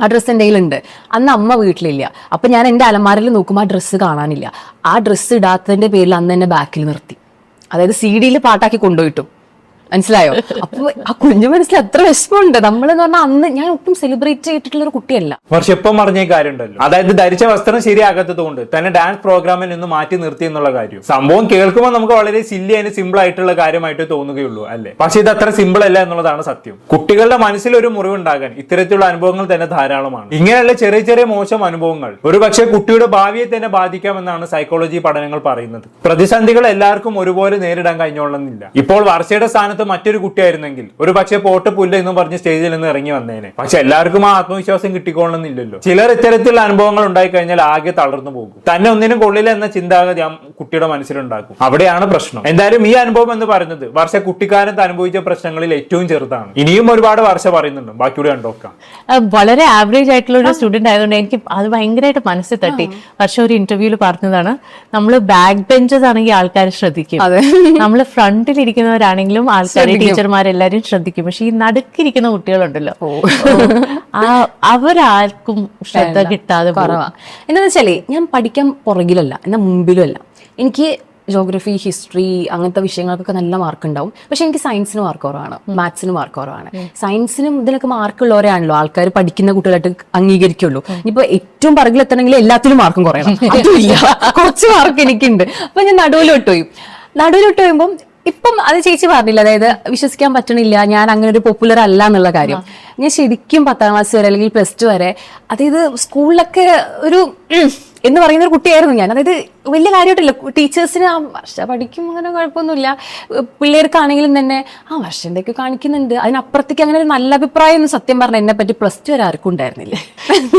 ആ ഡ്രസ്സ് എന്റെ കയ്യിലുണ്ട് അന്ന് അമ്മ വീട്ടിലില്ല. അപ്പൊ ഞാൻ എന്റെ അലമാരയിൽ നോക്കുമ്പോൾ ആ ഡ്രസ്സ് കാണാനില്ല. ആ ഡ്രസ്സ് ഇടാത്തതിന്റെ പേരിൽ അന്ന് എന്നെ ബാക്കിൽ നിർത്തി. അതായത് സി ഡിയിൽ പാട്ടാക്കി കൊണ്ടുപോയിട്ടു. മനസ്സിലായോ? അപ്പൊ ആ കുഞ്ഞു മനസ്സിൽ എത്ര വിഷമമുണ്ട്. നമ്മളെന്ന് പറഞ്ഞാൽ അന്ന് ഞാൻ ഒട്ടും സെലിബ്രേറ്റ് ചെയ്തിട്ടുള്ള ഒരു കുട്ടിയല്ല. പക്ഷെ ഇപ്പം പറഞ്ഞ കാര്യമുണ്ടല്ലോ. അതായത് ധരിച്ച വസ്ത്രം ശരിയാകാത്തത് കൊണ്ട് തന്നെ ഡാൻസ് പ്രോഗ്രാമിൽ നിന്ന് മാറ്റി നിർത്തി എന്നുള്ള കാര്യം. സംഭവം കേൾക്കുമ്പോൾ നമുക്ക് വളരെ സില്ലി അതിന് സിമ്പിൾ ആയിട്ടുള്ള കാര്യമായിട്ട് തോന്നുകയുള്ളൂ അല്ലേ? പക്ഷെ ഇത് അത്ര സിമ്പിൾ അല്ല എന്നുള്ളതാണ് സത്യം. കുട്ടികളുടെ മനസ്സിൽ ഒരു മുറിവുണ്ടാകാൻ ഇത്തരത്തിലുള്ള അനുഭവങ്ങൾ തന്നെ ധാരാളമാണ്. ഇങ്ങനെയുള്ള ചെറിയ ചെറിയ മോശം അനുഭവങ്ങൾ ഒരു പക്ഷേ കുട്ടിയുടെ ഭാവിയെ തന്നെ ബാധിക്കാമെന്നാണ് സൈക്കോളജി പഠനങ്ങൾ പറയുന്നത്. പ്രതിസന്ധികൾ എല്ലാവർക്കും ഒരുപോലെ നേരിടാൻ കഴിഞ്ഞോളന്നില്ല ഇപ്പോൾ വർഷയുടെ സ്ഥാനത്ത് മറ്റൊരു കുട്ടിയായിരുന്നെങ്കിൽ. ഒരു പക്ഷേ പോട്ട് പുല്ല എന്ന് പറഞ്ഞ് സ്റ്റേജിൽ നിന്ന് ഇറങ്ങി വന്നേനെ. പക്ഷെ എല്ലാവർക്കും ആ ആത്മവിശ്വാസം കിട്ടിക്കോളണമെന്നില്ലല്ലോ. ചിലർ ഇത്തരത്തിലുള്ള അനുഭവങ്ങൾ ഉണ്ടായി കഴിഞ്ഞാൽ ആകെ തളർന്നു പോകും. തന്നെ ഒന്നിനും കൊള്ളില്ല എന്ന ചിന്താഗതി ആ കുട്ടിയുടെ മനസ്സിലുണ്ടാക്കും. അവിടെയാണ് പ്രശ്നം. എന്തായാലും ഈ അനുഭവം എന്ന് പറയുന്നത് വർഷ കുട്ടിക്കാലത്ത് അനുഭവിച്ച പ്രശ്നങ്ങളിൽ ഏറ്റവും ചെറുതാണ്. ഇനിയും ഒരുപാട് വർഷ പറയുന്നുണ്ട്. ബാക്കിയൂടെ കണ്ടോക്കാം വളരെ ആവറേജ് ആയിട്ടുള്ള ഒരു സ്റ്റുഡന്റ് ആയതുകൊണ്ട് എനിക്ക് അത് ഭയങ്കരമായിട്ട് മനസ്സിൽ തട്ടി. വർഷം ഒരു ഇന്റർവ്യൂവിൽ പറഞ്ഞതാണ് നമ്മൾ ബാക്ക് ബെഞ്ചസ് ആണെങ്കിൽ ആൾക്കാർ ശ്രദ്ധിക്കും. നമ്മൾ ഫ്രണ്ടിൽ ഇരിക്കുന്നവരാണെങ്കിലും ആൾക്കാർ ടീച്ചർമാരെല്ലാരും ശ്രദ്ധിക്കും. പക്ഷെ ഈ നടുക്കിരിക്കുന്ന കുട്ടികളുണ്ടല്ലോ. ആ അവരാർക്കും ശ്രദ്ധ കിട്ടാതെ എന്താണെന്ന് കുറവാ. എന്താന്ന് വെച്ചാലേ ഞാൻ പഠിക്കാൻ പുറകിലല്ല എന്നാൽ മുമ്പിലും അല്ല എനിക്ക് ജോഗ്രഫി ഹിസ്റ്ററി അങ്ങനത്തെ വിഷയങ്ങൾക്കൊക്കെ നല്ല മാർക്ക് ഉണ്ടാവും. പക്ഷെ എനിക്ക് സയൻസിന് മാർക്ക് കുറവാണ്. മാത്സിന് മാർക്ക് കുറവാണ്. സയൻസിനും ഇതിനൊക്കെ മാർക്ക് ഉള്ളവരാണല്ലോ ആൾക്കാർ പഠിക്കുന്ന കുട്ടികളായിട്ട് അംഗീകരിക്കുള്ളൂ. ഇനിയിപ്പോ ഏറ്റവും പറകിലെത്തണമെങ്കിൽ എല്ലാത്തിനും മാർക്കും കുറയണം. അതുമില്ല. കുറച്ച് മാർക്ക് എനിക്കുണ്ട്. അപ്പൊ ഞാൻ നടുവിലോട്ട് പോയി. നടുവിലോട്ട് പോയുമ്പോൾ ഇപ്പം അത് ചേച്ചി പറഞ്ഞില്ല. അതായത് വിശ്വസിക്കാൻ പറ്റണില്ല ഞാൻ അങ്ങനെ ഒരു പോപ്പുലർ അല്ല എന്നുള്ള കാര്യം. ഞാൻ ശരിക്കും പത്താം ക്ലാസ് വരെ അല്ലെങ്കിൽ പ്ലസ് ടു വരെ അതായത് സ്കൂളിലൊക്കെ ഒരു എന്ന് പറയുന്ന ഒരു കുട്ടിയായിരുന്നു ഞാൻ. അതായത് വലിയ കാര്യമായിട്ടില്ല. ടീച്ചേഴ്സിന് ആ വർഷ പഠിക്കും അങ്ങനെ കുഴപ്പമൊന്നുമില്ല. പിള്ളേർക്കാണെങ്കിലും തന്നെ ആ വർഷ എന്തൊക്കെ കാണിക്കുന്നുണ്ട്. അതിനപ്പുറത്തേക്ക് അങ്ങനെ ഒരു നല്ല അഭിപ്രായം ഒന്നും സത്യം പറഞ്ഞ എന്നെ പറ്റി പ്ലസ് ടു വരെ ആർക്കും ഉണ്ടായിരുന്നില്ല.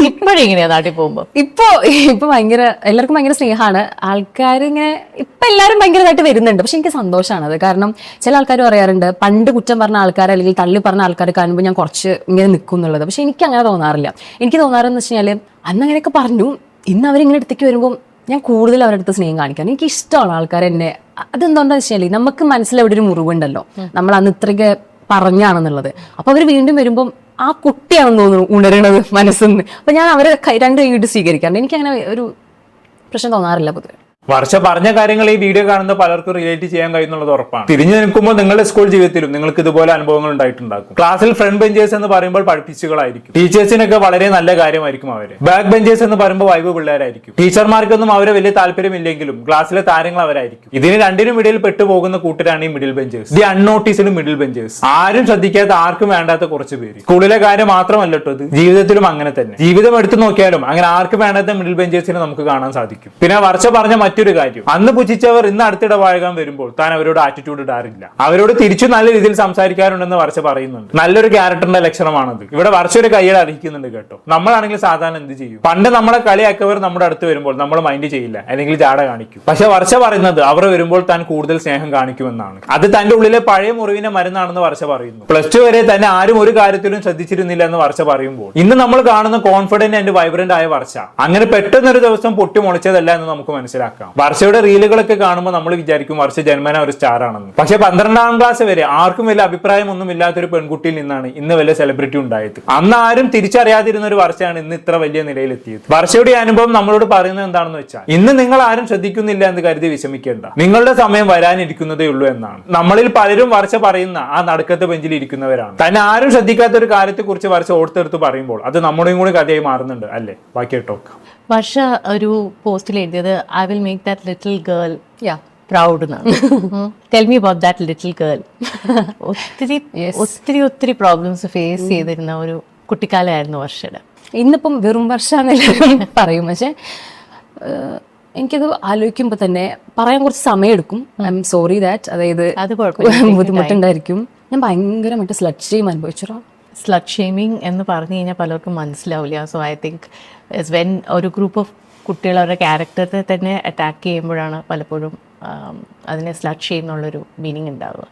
ഇപ്പോഴെങ്ങനെയാ നാട്ടിൽ പോകുമ്പോൾ ഇപ്പോ ഇപ്പൊ ഭയങ്കര എല്ലാവർക്കും ഭയങ്കര സ്നേഹമാണ്. ആൾക്കാർ ഇങ്ങനെ ഇപ്പൊ എല്ലാവരും ഭയങ്കരമായിട്ട് വരുന്നുണ്ട്. പക്ഷെ എനിക്ക് സന്തോഷമാണ് അത്. കാരണം ചില ആൾക്കാർ പറയാറുണ്ട് പണ്ട് കുറ്റം പറഞ്ഞ ആൾക്കാർ അല്ലെങ്കിൽ തള്ളി പറഞ്ഞ ആൾക്കാർ കാണുമ്പോൾ ഞാൻ കുറച്ച് ഇങ്ങനെ നിൽക്കും എന്നുള്ളത്. പക്ഷെ എനിക്ക് അങ്ങനെ തോന്നാറില്ല. എനിക്ക് തോന്നാറെന്ന് വെച്ച് കഴിഞ്ഞാൽ അന്ന് അങ്ങനെയൊക്കെ പറഞ്ഞു. ഇന്ന് അവരിങ്ങനെ അടുത്തേക്ക് വരുമ്പോൾ ഞാൻ കൂടുതൽ അവരുടെ അടുത്ത് സ്നേഹം കാണിക്കാൻ എനിക്ക് ഇഷ്ടമാണ് ആൾക്കാർ എന്നെ അതെന്താണെന്ന് വെച്ചാൽ നമുക്ക് മനസ്സിൽ എവിടെ ഒരു മുറിവുണ്ടല്ലോ. നമ്മൾ അന്ന് ഇത്രയ്ക്ക് പറഞ്ഞാണെന്നുള്ളത്. അപ്പൊ അവർ വീണ്ടും വരുമ്പോൾ ആ കുട്ടിയാണെന്ന് തോന്നുന്നു ഉണരണത് മനസ്സിന്ന്. അപ്പൊ ഞാൻ അവരെ കൈ- രണ്ട് കൈയിട്ട് സ്വീകരിക്കാറുണ്ട്. എനിക്ക് അങ്ങനെ ഒരു പ്രശ്നം തോന്നാറില്ല പൊതുവെ. വർഷ പറഞ്ഞ കാര്യങ്ങൾ ഈ വീഡിയോ കാണുന്ന പലർക്കും റിലേറ്റ് ചെയ്യാൻ കഴിയുന്നുള്ളത് ഉറപ്പാണ്. തിരിഞ്ഞു നിൽക്കുമ്പോൾ നിങ്ങളുടെ സ്കൂൾ ജീവിതത്തിലും നിങ്ങൾക്ക് ഇതുപോലെ അനുഭവങ്ങൾ ഉണ്ടായിട്ടുണ്ടാകും. ക്ലാസ്സിൽ ഫ്രണ്ട് ബെഞ്ചേഴ്സ് എന്ന് പറയുമ്പോൾ പഠിപ്പിച്ചുകളായിരിക്കും. ടീച്ചേഴ്സിനൊക്കെ വളരെ നല്ല കാര്യമായിരിക്കും അവർ. ബാക്ക് ബെഞ്ചേഴ്സ് എന്ന് പറയുമ്പോൾ വൈബ് പിള്ളേരായിരിക്കും. ടീച്ചർമാർക്കൊന്നും അവരെ വലിയ താല്പര്യമില്ലെങ്കിലും ക്ലാസ്സിലെ താരങ്ങൾ അവരായിരിക്കും. ഇതിന് രണ്ടിനും ഇടയിൽ പെട്ടുപോകുന്ന കൂട്ടരാണ് ഈ മിഡിൽ ബെഞ്ചേഴ്സ് ദി അൺനോട്ടീസിലും മിഡിൽ ബെഞ്ചേഴ്സ് ആരും ശ്രദ്ധിക്കാത്ത ആർക്കും വേണ്ടാത്ത കുറച്ച് പേര്. സ്കൂളിലെ കാര്യം മാത്രമല്ല കേട്ടോ ഇത്. ജീവിതത്തിലും അങ്ങനെ തന്നെ. ജീവിതം എടുത്തു നോക്കിയാലും അങ്ങനെ ആർക്കും വേണ്ടാത്ത മിഡിൽ ബെഞ്ചേഴ്സിനെ നമുക്ക് കാണാൻ സാധിക്കും. പിന്നെ വർഷ പറഞ്ഞ മറ്റൊരു കാര്യം. അന്ന് പുച്ഛിച്ചവർ ഇന്ന് അടുത്തിടെ വാഴകാൻ വരുമ്പോൾ താൻ അവരോട് ആറ്റിറ്റ്യൂഡ് ഇടാറില്ല. അവരോട് തിരിച്ചു നല്ല രീതിയിൽ സംസാരിക്കാറുണ്ടെന്ന് വർഷ പറയുന്നുണ്ട്. നല്ലൊരു ക്യാരക്ടറിന്റെ ലക്ഷണമാണത്. ഇവിടെ വർഷ ഒരു കൈയ്യട അർഹിക്കുന്നുണ്ട് കേട്ടോ. നമ്മളാണെങ്കിൽ സാധാരണ എന്ത് ചെയ്യും? പണ്ട് നമ്മളെ കളിയാക്കവർ നമ്മുടെ അടുത്ത് വരുമ്പോൾ നമ്മൾ മൈൻഡ് ചെയ്യില്ല. അല്ലെങ്കിൽ ജാട കാണിക്കും. പക്ഷെ വർഷ പറയുന്നത് അവർ വരുമ്പോൾ താൻ കൂടുതൽ സ്നേഹം കാണിക്കുമെന്നാണ്. അത് തന്റെ ഉള്ളിലെ പഴയ മുറിവിനെ മരുന്നാണെന്ന് വർഷ പറയുന്നു. പ്ലസ് ടു വരെ തന്നെ ആരും ഒരു കാര്യത്തിലും ശ്രദ്ധിച്ചിരുന്നില്ല എന്ന് വർഷ പറയുമ്പോൾ. ഇന്ന് നമ്മൾ കാണുന്ന കോൺഫിഡന്റ് ആൻഡ് വൈബ്രന്റ് ആയ വർഷ. അങ്ങനെ പെട്ടെന്നൊരു ദിവസം പൊട്ടി മുളച്ചതല്ല എന്ന് നമുക്ക് മനസ്സിലാക്കാം. വർഷയുടെ റീലുകളൊക്കെ കാണുമ്പോൾ നമ്മൾ വിചാരിക്കും വർഷ ജന്മന ഒരു സ്റ്റാർ ആണെന്ന് പക്ഷെ പന്ത്രണ്ടാം ക്ലാസ് വരെ ആർക്കും വലിയ അഭിപ്രായം ഒന്നും ഇല്ലാത്തൊരു പെൺകുട്ടിയിൽ നിന്നാണ് ഇന്ന് വലിയ സെലിബ്രിറ്റി ഉണ്ടായത്. അന്ന് ആരും തിരിച്ചറിയാതിരുന്ന ഒരു വർഷയാണ് ഇന്ന് ഇത്ര വലിയ നിലയിലെത്തിയത്. വർഷയുടെ അനുഭവം നമ്മളോട് പറയുന്നത് എന്താണെന്ന് വെച്ചാൽ ഇന്ന് നിങ്ങൾ ആരും ശ്രദ്ധിക്കുന്നില്ല എന്ന് കരുതി വിഷമിക്കേണ്ട. നിങ്ങളുടെ സമയം വരാനിരിക്കുന്നതേ ഉള്ളൂ എന്നാണ്. നമ്മളിൽ പലരും വർഷ പറയുന്ന ആ നടുക്കത്തെ ബെഞ്ചിൽ ഇരിക്കുന്നവരാണ്. തന്നെ ആരും ശ്രദ്ധിക്കാത്ത ഒരു കാര്യത്തെ കുറിച്ച് വർഷ ഓർത്തെടുത്ത് പറയുമ്പോൾ അത് നമ്മുടെയും കൂടി കഥയായി മാറുന്നുണ്ട് അല്ലേ? ബാക്കി ടോക്ക് വർഷ ഒരു പോസ്റ്റിൽ എഴുതിയത് I will make that little girl proud എന്നാണ്. Tell me about that little girl ഒത്തിരി ഒത്തിരി ഒത്തിരി പ്രോബ്ലംസ് ഫേസ് ചെയ്തിരുന്ന ഒരു കുട്ടിക്കാലമായിരുന്നു വർഷയുടെ. ഇന്നിപ്പം വെറും വർഷ പറയും. പക്ഷേ എനിക്കത് ആലോചിക്കുമ്പോൾ തന്നെ പറയാൻ കുറച്ച് സമയം എടുക്കും ഐ എം സോറി ദാറ്റ് അതായത് അത്. ബുദ്ധിമുട്ടുണ്ടായിരിക്കും. ഞാൻ ഭയങ്കരമായിട്ട് സ്ലഡ് ഷെയിം അനുഭവിച്ചോ സ്ലട്ട് ഷെയിമിങ് എന്ന് പറഞ്ഞു കഴിഞ്ഞാൽ പലർക്കും മനസ്സിലാവില്ല. സോ ഐ തിങ്ക് വെൻ ഒരു ഗ്രൂപ്പ് ഓഫ് കുട്ടികൾ അവരുടെ ക്യാരക്ടറെ തന്നെ അറ്റാക്ക് ചെയ്യുമ്പോഴാണ് പലപ്പോഴും അതിനെ സ്ലട്ട് ചെയ്യുന്നുള്ളൊരു മീനിങ് ഉണ്ടാവുക.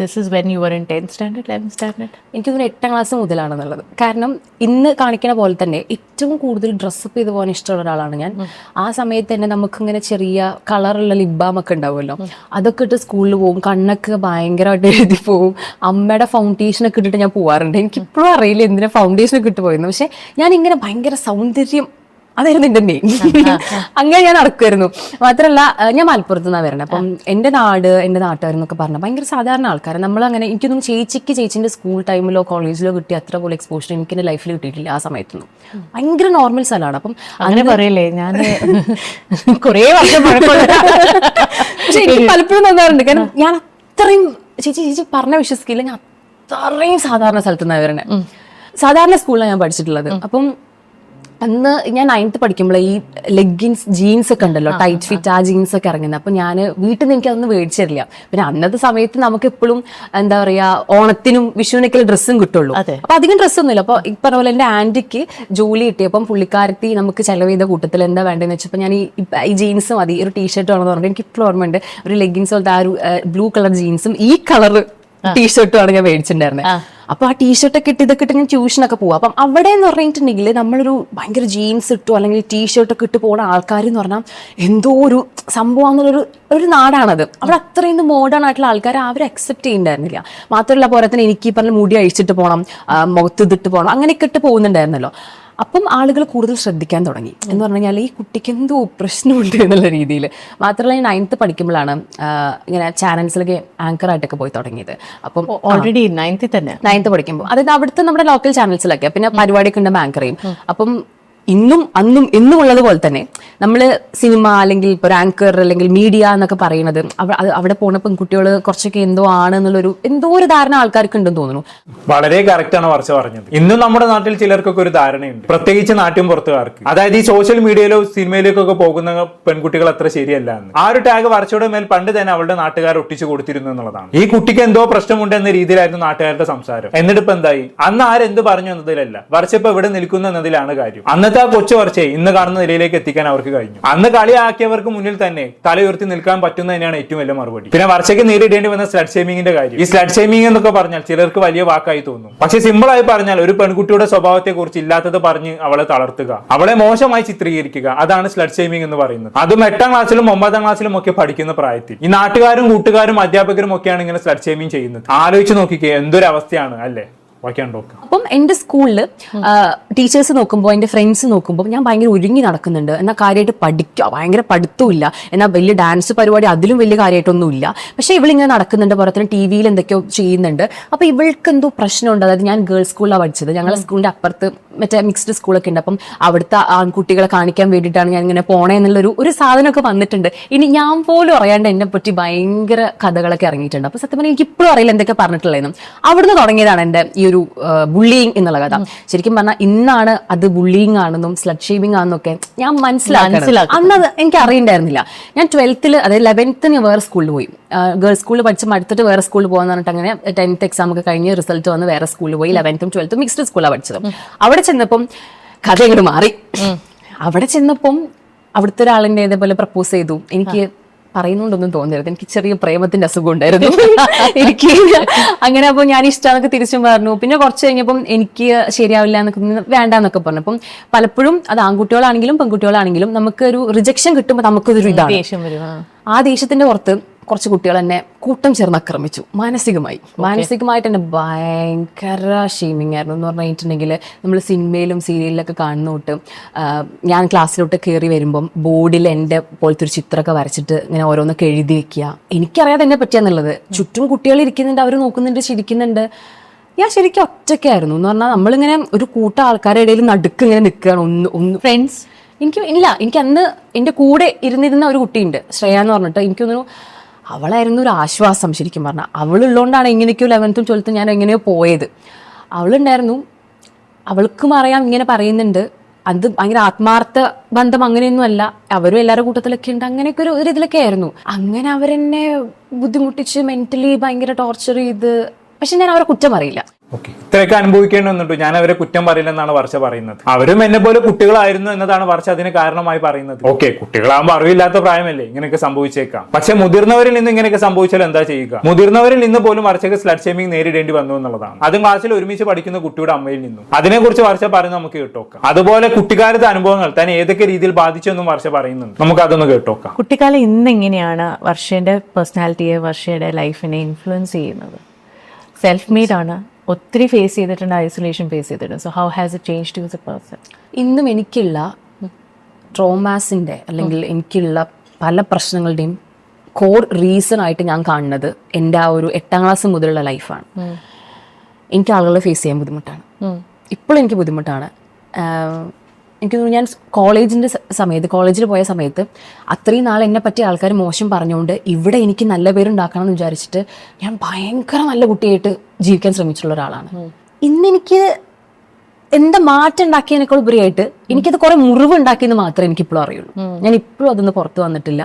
This is when you are in tenth standard eleventh standard എനിക്ക് തോന്നുന്നു എട്ടാം ക്ലാസ് മുതലാണെന്നുള്ളത്. കാരണം ഇന്ന് കാണിക്കുന്ന പോലെ തന്നെ ഏറ്റവും കൂടുതൽ ഡ്രസ്സപ്പ് ചെയ്ത് പോകാൻ ഇഷ്ടമുള്ള ഒരാളാണ് ഞാൻ. ആ സമയത്ത് തന്നെ നമുക്കിങ്ങനെ ചെറിയ കളറുള്ള ലിബാം ഒക്കെ ഉണ്ടാവുമല്ലോ. അതൊക്കെ ഇട്ട് സ്കൂളിൽ പോകും കണ്ണൊക്കെ ഭയങ്കരമായിട്ട് എഴുതി പോകും അമ്മയുടെ ഫൗണ്ടേഷൻ ഒക്കെ ഇട്ടിട്ട് ഞാൻ പോവാറുണ്ട്. എനിക്കിപ്പോഴും അറിയില്ല എന്തിനാ ഫൗണ്ടേഷൻ ഒക്കെ ഇട്ട് പോയിരുന്നു പക്ഷെ ഞാൻ ഇങ്ങനെ ഭയങ്കര സൗന്ദര്യം അതായിരുന്നു എന്റെ മെയിൻ അങ്ങനെ ഞാൻ നടക്കുമായിരുന്നു മാത്രമല്ല ഞാൻ മലപ്പുറത്ത് നിന്നാണ് വരണത് അപ്പം എന്റെ നാട് എന്റെ നാട്ടുകാരെന്നൊക്കെ പറഞ്ഞാൽ ഭയങ്കര സാധാരണ ആൾക്കാർ നമ്മളങ്ങനെ എനിക്കൊന്നും ചേച്ചിക്ക് ചേച്ചിന്റെ സ്കൂൾ ടൈമിലോ കോളേജിലോ കിട്ടിയ അത്ര പോലെ എക്സ്പോഷർ എനിക്ക് എന്റെ ലൈഫിൽ കിട്ടിയിട്ടില്ല ആ സമയത്തൊന്നും. ഭയങ്കര നോർമൽ സ്ഥലമാണ്. അപ്പം അങ്ങനെ പറയല്ലേ ഞാൻ കുറേ വർഷം പക്ഷെ എനിക്ക് പലപ്പോഴും തോന്നാറുണ്ട്. കാരണം ഞാൻ അത്രയും ചേച്ചി ചേച്ചി പറഞ്ഞ വിശ്വസിക്കില്ല. ഞാൻ അത്രയും സാധാരണ സ്ഥലത്ത് നിന്നാണ് വരണേ. സാധാരണ സ്കൂളിലാണ് ഞാൻ പഠിച്ചിട്ടുള്ളത്. അപ്പം അന്ന് ഞാൻ നയൻത്ത് പഠിക്കുമ്പോൾ ഈ ലെഗിൻസ് ജീൻസ് ഒക്കെ ഉണ്ടല്ലോ ടൈറ്റ് ഫിറ്റ് ആ. ജീൻസ് ഒക്കെ ഇറങ്ങുന്നത് അപ്പൊ ഞാൻ വീട്ടിൽ നിന്ന് എനിക്ക് അതൊന്നും പിന്നെ അന്നത്തെ സമയത്ത് നമുക്ക് എപ്പോഴും എന്താ പറയാ ഓണത്തിനും വിഷുവിനൊക്കെ ഡ്രസ്സും കിട്ടുള്ളൂ. അപ്പൊ അധികം ഡ്രസ്സൊന്നുമില്ല അപ്പൊ ഈ പറഞ്ഞ പോലെ എന്റെ ആന്റിക്ക് ജോലി കിട്ടിയപ്പം പുള്ളിക്കാരത്തി നമുക്ക് ചെലവ് ചെയ്ത കൂട്ടത്തിൽ എന്താ വേണ്ടതെന്ന് വെച്ചപ്പോൾ ഞാൻ ഈ ജീൻസ് മതി ഒരു ടീഷർട്ട് വേണമെന്ന് പറഞ്ഞിട്ട് എനിക്ക് ഇപ്പോഴും ഓർമ്മയുണ്ട് ഒരു ലെഗിൻസ് പോലത്തെ ആ ഒരു ബ്ലൂ കളർ ജീൻസും ഈ കളർ ടീഷർട്ടുമാണ് ഞാൻ മേടിച്ചിട്ടുണ്ടായിരുന്നത് അപ്പൊ ആ ടീഷർട്ട് ഒക്കെ ഇട്ട് ഇതൊക്കെ ഇട്ട് ഞാൻ ട്യൂഷനൊക്കെ പോകും അപ്പം അവിടെ എന്ന് പറഞ്ഞിട്ടുണ്ടെങ്കിൽ നമ്മളൊരു ഭയങ്കര ജീൻസ് ഇട്ടോ അല്ലെങ്കിൽ ടീഷർട്ടൊക്കെ ഇട്ട് പോകുന്ന ആൾക്കാർ എന്ന് പറഞ്ഞാൽ എന്തോ ഒരു സംഭവം എന്നുള്ളൊരു ഒരു നാടാണത്. അവിടെ അത്രയും മോഡേൺ ആയിട്ടുള്ള ആൾക്കാർ അവർ അക്സെപ്റ്റ് ചെയ്യുന്നുണ്ടായിരുന്നില്ല മാത്രമല്ല പോലെ തന്നെ എനിക്ക് ഈ പറഞ്ഞ മുടി അഴിച്ചിട്ട് പോകണം മുഖത്ത് ഇതിട്ട് പോകണം അങ്ങനെയൊക്കെ ഇട്ട് പോകുന്നുണ്ടായിരുന്നല്ലോ. അപ്പം ആളുകൾ കൂടുതൽ ശ്രദ്ധിക്കാൻ തുടങ്ങി. എന്ന് പറഞ്ഞു കഴിഞ്ഞാൽ ഈ കുട്ടിക്ക് എന്തോ പ്രശ്നമുണ്ട് എന്നുള്ള രീതിയിൽ മാത്രമല്ല ഞാൻ നയൻത്ത് പഠിക്കുമ്പോഴാണ് ഇങ്ങനെ ചാനൽസിലൊക്കെ ആങ്കർ ആയിട്ടൊക്കെ പോയി തുടങ്ങിയത്. അപ്പം ഓൾറെഡി നയൻത്തിൽ തന്നെ? നയൻത്ത് പഠിക്കുമ്പോൾ അതായത് അവിടുത്തെ നമ്മുടെ ലോക്കൽ ചാനൽസിലൊക്കെ പിന്നെ പരിപാടിയൊക്കെ ഉണ്ടാകുമ്പോൾ ആങ്കർ ചെയ്യും. അപ്പം ഇന്നും അന്നും എന്നും ഉള്ളതുപോലെ തന്നെ നമ്മൾ സിനിമ അല്ലെങ്കിൽ ഇപ്പോൾ ആങ്കർ അല്ലെങ്കിൽ മീഡിയ എന്നൊക്കെ പറയുന്നത് അവിടെ പോണ പെൺകുട്ടികൾ കുറച്ചൊക്കെ എന്തോ ആണ് എന്നുള്ളൊരു എന്തോ ഒരു ധാരണ ആൾക്കാർക്ക് ഉണ്ടെന്ന് തോന്നുന്നു. വളരെ കറക്റ്റ് ആണ് വർഷ പറഞ്ഞത്. ഇന്നും നമ്മുടെ നാട്ടിൽ ചിലർക്കൊക്കെ ഒരു ധാരണയുണ്ട്. പ്രത്യേകിച്ച് നാട്യം പുറത്തുകാർക്ക്. അതായത് ഈ സോഷ്യൽ മീഡിയയിലോ സിനിമയിലേക്കൊക്കെ പോകുന്ന പെൺകുട്ടികൾ അത്ര ശരിയല്ല എന്ന്. ആ ഒരു ടാഗ് വർഷയുടെ മേൽ പണ്ട് തന്നെ അവളുടെ നാട്ടുകാർ ഒട്ടിച്ചു കൊടുത്തിരുന്നു എന്നുള്ളതാണ്. ഈ കുട്ടിക്ക് എന്തോ പ്രശ്നമുണ്ട് എന്ന രീതിയിലായിരുന്നു നാട്ടുകാരുടെ സംസാരം. എന്നിട്ട് ഇപ്പൊ എന്തായി? അന്ന് ആരെന്ത് പറഞ്ഞു എന്നതിലല്ല. വർഷ ഇപ്പൊ ഇവിടെ നിൽക്കുന്നു എന്നതിലാണ് കാര്യം. അന്നത്തെ ആ കൊച്ചു വർഷയെ ഇന്ന് കാണുന്ന നിലയിലേക്ക് എത്തിക്കാൻ അവർക്ക് കഴിഞ്ഞു. അന്ന് കളിയാക്കിയവർക്ക് മുന്നിൽ തന്നെ തല ഉയർത്തി നിൽക്കാൻ പറ്റുന്ന തന്നെയാണ് ഏറ്റവും വലിയ മറുപടി. പിന്നെ വർഷയ്ക്ക് നേരിടേണ്ടി വന്ന സ്ലഡ് ഷേമിങ്ങിന്റെ കാര്യം. ഈ സ്ലഡ് ഷേമിംഗ് എന്നൊക്കെ പറഞ്ഞാൽ ചിലർക്ക് വലിയ വാക്കായി തോന്നും. പക്ഷെ സിമ്പിൾ ആയി പറഞ്ഞാൽ ഒരു പെൺകുട്ടിയുടെ സ്വഭാവത്തെ കുറിച്ച് ഇല്ലാത്തത് പറഞ്ഞ് അവളെ തളർത്തുക. അവളെ മോശമായി ചിത്രീകരിക്കുക. അതാണ് സ്ലഡ് ഷേമിംഗ് എന്ന് പറയുന്നത്. അതും എട്ടാം ക്ലാസ്സിലും ഒമ്പതാം ക്ലാസ്സിലും ഒക്കെ പഠിക്കുന്ന പ്രായത്തിൽ. ഈ നാട്ടുകാരും കൂട്ടുകാരും അധ്യാപകരും ഒക്കെയാണ് ഇങ്ങനെ സ്ലഡ് ഷേമിംഗ് ചെയ്യുന്നത്. ആലോചിച്ച് നോക്കിക്കേ എന്തൊരു അവസ്ഥയാണ് അല്ലേ? അപ്പം എന്റെ സ്കൂളിൽ ടീച്ചേഴ്സ് നോക്കുമ്പോൾ എന്റെ ഫ്രണ്ട്സ് നോക്കുമ്പോൾ ഞാൻ ഭയങ്കര ഒരുങ്ങി നടക്കുന്നുണ്ട്. എന്നാൽ കാര്യമായിട്ട് പഠിക്കുക ഭയങ്കര പഠിത്തമില്ല എന്നാൽ വലിയ ഡാൻസ് പരിപാടി അതിലും വലിയ കാര്യമായിട്ടൊന്നും ഇല്ല പക്ഷേ ഇവളിങ്ങനെ നടക്കുന്നുണ്ട് പുറത്തിന് ടി വിയിൽ എന്തൊക്കെയോ ചെയ്യുന്നുണ്ട്. അപ്പോൾ ഇവൾക്ക് എന്തോ പ്രശ്നമുണ്ട്. അതായത് ഞാൻ ഗേൾസ് സ്കൂളിലാണ് പഠിച്ചത്. ഞങ്ങളുടെ സ്കൂളിന്റെ അപ്പുറത്ത് മറ്റേ മിക്സ്ഡ് സ്കൂളൊക്കെ ഉണ്ട്. അപ്പം അവിടുത്തെ ആൺകുട്ടികളെ കാണിക്കാൻ വേണ്ടിയിട്ടാണ് ഞാൻ ഇങ്ങനെ പോണേ എന്നുള്ളൊരു ഒരു സാധനമൊക്കെ വന്നിട്ടുണ്ട്. ഇനി ഞാൻ പോലും അറിയാണ്ട് എന്നെ പറ്റി ഭയങ്കര കഥകളൊക്കെ ഇറങ്ങിയിട്ടുണ്ട്. അപ്പോൾ സത്യം പറഞ്ഞാൽ എനിക്ക് ഇപ്പോഴും അറിയില്ല എന്തൊക്കെ പറഞ്ഞിട്ടുള്ളതെന്നും. അവിടുന്ന് തുടങ്ങിയതാണ് എന്റെ ഈ ബുള്ളിങ് എന്നുള്ള കഥ. ശരിക്കും പറഞ്ഞാൽ ഇന്നാണ് അത് ബുള്ളിങ് ആണെന്നും സ്ലഡ് ഷേമിംഗ് ആണെന്നൊക്കെ ഞാൻ മനസ്സിലാക്കുന്നത് മനസ്സിലാക്കുന്നത്. അന്ന് അത് എനിക്ക് അറിയണ്ടായിരുന്നില്ല. ഞാൻ ട്വൽത്തിൽ അതായത് ലെവൻത്തിന് വേറെ സ്കൂളിൽ പോയി. ഗേൾസ് സ്കൂളിൽ പഠിച്ച് മടുത്തിട്ട് വേറെ സ്കൂളിൽ പോകാന്ന് പറഞ്ഞിട്ട് അങ്ങനെ ടെൻത്ത് എക്സാം ഒക്കെ കഴിഞ്ഞ് റിസൾട്ട് വന്ന് വേറെ സ്കൂളിൽ പോയി. ലെവൻത്തും ട്വൽത്തും മിക്സ്ഡ് സ്കൂളാണ് പഠിച്ചത്. അവിടെ ചെന്നപ്പം കഥ ഇങ്ങോട്ട് മാറി. അവിടെ ചെന്നപ്പം അവിടുത്തെ ഒരാളിന്റെ ഇതേപോലെ പ്രപ്പോസ് ചെയ്തു. എനിക്ക് പറയുന്നുണ്ടൊന്നും തോന്നരുത്. എനിക്ക് ചെറിയ പ്രേമത്തിന്റെ അസുഖം ഉണ്ടായിരുന്നു. എനിക്ക് അങ്ങനെ അപ്പോൾ ഞാൻ ഇഷ്ടമാണെന്നൊക്കെ തിരിച്ചും പറഞ്ഞു. പിന്നെ കുറച്ച് കഴിഞ്ഞപ്പം എനിക്ക് ശരിയാവില്ല എന്നൊക്കെ വേണ്ട എന്നൊക്കെ പറഞ്ഞു. അപ്പം പലപ്പോഴും അത് ആൺകുട്ടികളാണെങ്കിലും പെൺകുട്ടികളാണെങ്കിലും നമുക്ക് ഒരു റിജക്ഷൻ കിട്ടുമ്പോൾ നമുക്കൊരു ഇതാണ്. ആ ദേഷ്യത്തിന്റെ പുറത്ത് കുറച്ച് കുട്ടികൾ എന്നെ കൂട്ടം ചേർന്ന് ആക്രമിച്ചു. മാനസികമായി. മാനസികമായിട്ട് എന്നെ ഭയങ്കര ഷെയ്മിങ് ആയിരുന്നു. എന്ന് പറഞ്ഞിട്ടുണ്ടെങ്കിൽ നമ്മൾ സിനിമയിലും സീരിയലിലൊക്കെ കാണുന്ന തൊട്ട് ഞാൻ ക്ലാസ്സിലോട്ട് കയറി വരുമ്പം ബോർഡിൽ എന്റെ പോലത്തെ ഒരു ചിത്രമൊക്കെ വരച്ചിട്ട് ഇങ്ങനെ ഓരോന്നൊക്കെ എഴുതി വെക്കുക. എനിക്കറിയാതെ എന്നെ പറ്റിയാന്നുള്ളത് ചുറ്റും കുട്ടികൾ ഇരിക്കുന്നുണ്ട് അവർ നോക്കുന്നുണ്ട് ചിരിക്കുന്നുണ്ട്. ഞാൻ ശരിക്കും ഒറ്റയ്ക്കായിരുന്നു. എന്ന് പറഞ്ഞാൽ നമ്മളിങ്ങനെ ഒരു കൂട്ടം ആൾക്കാരുടെ ഇടയിൽ നടുക്ക് ഇങ്ങനെ നിൽക്കുകയാണ്. ഒന്ന് ഒന്ന് ഫ്രണ്ട്സ് എനിക്ക് ഇല്ല. എനിക്ക് അന്ന് എന്റെ കൂടെ ഇരുന്നിരുന്ന ഒരു കുട്ടിയുണ്ട്. ശ്രേയ എന്ന് പറഞ്ഞിട്ട്. എനിക്ക് തോന്നുന്നു അവളായിരുന്നു ഒരു ആശ്വാസം ശരിക്കും പറഞ്ഞാൽ അവളുള്ളതുകൊണ്ടാണ് എങ്ങനെയൊക്കെയോ ലെവൻത്തും ട്വൽത്തും ഞാൻ എങ്ങനെയോ പോയത്. അവളുണ്ടായിരുന്നു അവൾക്കും അറിയാം ഇങ്ങനെ പറയുന്നുണ്ട്. അത് ഭയങ്കര ആത്മാർത്ഥ ബന്ധം അങ്ങനെയൊന്നും അല്ല. അവരും എല്ലാവരുടെ കൂട്ടത്തിലൊക്കെ ഉണ്ട്. അങ്ങനെയൊക്കെ ഒരു ഇതിലൊക്കെ ആയിരുന്നു. അങ്ങനെ അവരെന്നെ ബുദ്ധിമുട്ടിച്ച് മെന്റലി ഭയങ്കര ടോർച്ചർ ചെയ്ത് പക്ഷെ ഞാൻ അവരെ കുറ്റം അറിയില്ല. ഓക്കെ. ഇത്രയൊക്കെ അനുഭവിക്കേണ്ടി വന്നിട്ടു ഞാൻ അവരെ കുറ്റം പറയില്ലെന്നാണ് വർഷ പറയുന്നത്. അവരും എന്നെ പോലെ കുട്ടികളായിരുന്നു എന്നതാണ് വർഷ അതിന് കാരണമായി പറയുന്നത്. ഓക്കെ കുട്ടികളാകുമ്പോൾ അറിവില്ലാത്ത പ്രായമല്ലേ? ഇങ്ങനെയൊക്കെ സംഭവിച്ചേക്കാം. പക്ഷെ മുതിർന്നവരിൽ നിന്ന് ഇങ്ങനെയൊക്കെ സംഭവിച്ചാൽ എന്താ ചെയ്യുക? മുതിർന്നവരിൽ നിന്ന് പോലും വർഷക്ക് സ്ലഡ് ഷേമിംഗ് നേരിടേണ്ടി വന്നു എന്നുള്ളതാണ്. അതും ക്ലാസ്സിൽ ഒരുമിച്ച് പഠിക്കുന്ന കുട്ടിയുടെ അമ്മയിൽ നിന്നും. അതിനെക്കുറിച്ച് വർഷ പറയുന്നത് നമുക്ക് കേട്ടോക്കാം. അതുപോലെ കുട്ടിക്കാലത്തെ അനുഭവങ്ങൾ തന്നെ ഏതൊക്കെ രീതിയിൽ ബാധിച്ചെന്നും വർഷ പറയുന്നുണ്ട്. നമുക്ക് അതൊന്ന് കേട്ടോക്കാം. കുട്ടിക്കാലം ഇന്ന് എങ്ങനെയാണ് വർഷയുടെ പേഴ്സണാലിറ്റിയെ വർഷയുടെ ലൈഫിനെ ഇൻഫ്ലുവൻസ് ചെയ്യുന്നത്? സെൽഫ് മെയ്ഡ് ആണ്. ഒത്തിരി ഫേസ് ചെയ്തിട്ടുണ്ട് ഐസൊലേഷൻ ഫേസ് ചെയ്തിട്ടുണ്ട്. So how has it change to a person ഇന്നും എനിക്കുള്ള ട്രോമാസിന്റെ അല്ലെങ്കിൽ എനിക്കുള്ള പല പ്രശ്നങ്ങളുടെയും കോർ റീസൺ ആയിട്ട് ഞാൻ കാണുന്നത് എന്റെ ആ ഒരു എട്ടാം ക്ലാസ് മുതലുള്ള ലൈഫാണ് എനിക്ക് ആളുകളെ ഫേസ് ചെയ്യാൻ ബുദ്ധിമുട്ടാണ്. ഇപ്പോഴും എനിക്ക് ബുദ്ധിമുട്ടാണ്. എനിക്ക് തോന്നുന്നു ഞാൻ കോളേജിന്റെ സമയത്ത് കോളേജിൽ പോയ സമയത്ത് അത്രയും നാൾ എന്നെ പറ്റി ആൾക്കാർ മോശം പറഞ്ഞുകൊണ്ട് ഇവിടെ എനിക്ക് നല്ല പേരുണ്ടാക്കണം എന്ന് വിചാരിച്ചിട്ട് ഞാൻ ഭയങ്കര നല്ല കുട്ടിയായിട്ട് ജീവിക്കാൻ ശ്രമിച്ചിട്ടുള്ള ഒരാളാണ്. ഇന്നെനിക്ക് എന്താ മാറ്റം ഉണ്ടാക്കിയതിനേക്കാൾ ഉപരിയായിട്ട് എനിക്കത് കുറെ മുറിവ് ഉണ്ടാക്കിയെന്ന് മാത്രമേ എനിക്ക് ഇപ്പോഴും അറിയുള്ളൂ ഞാൻ ഇപ്പോഴും അതൊന്നും പുറത്തു വന്നിട്ടില്ല.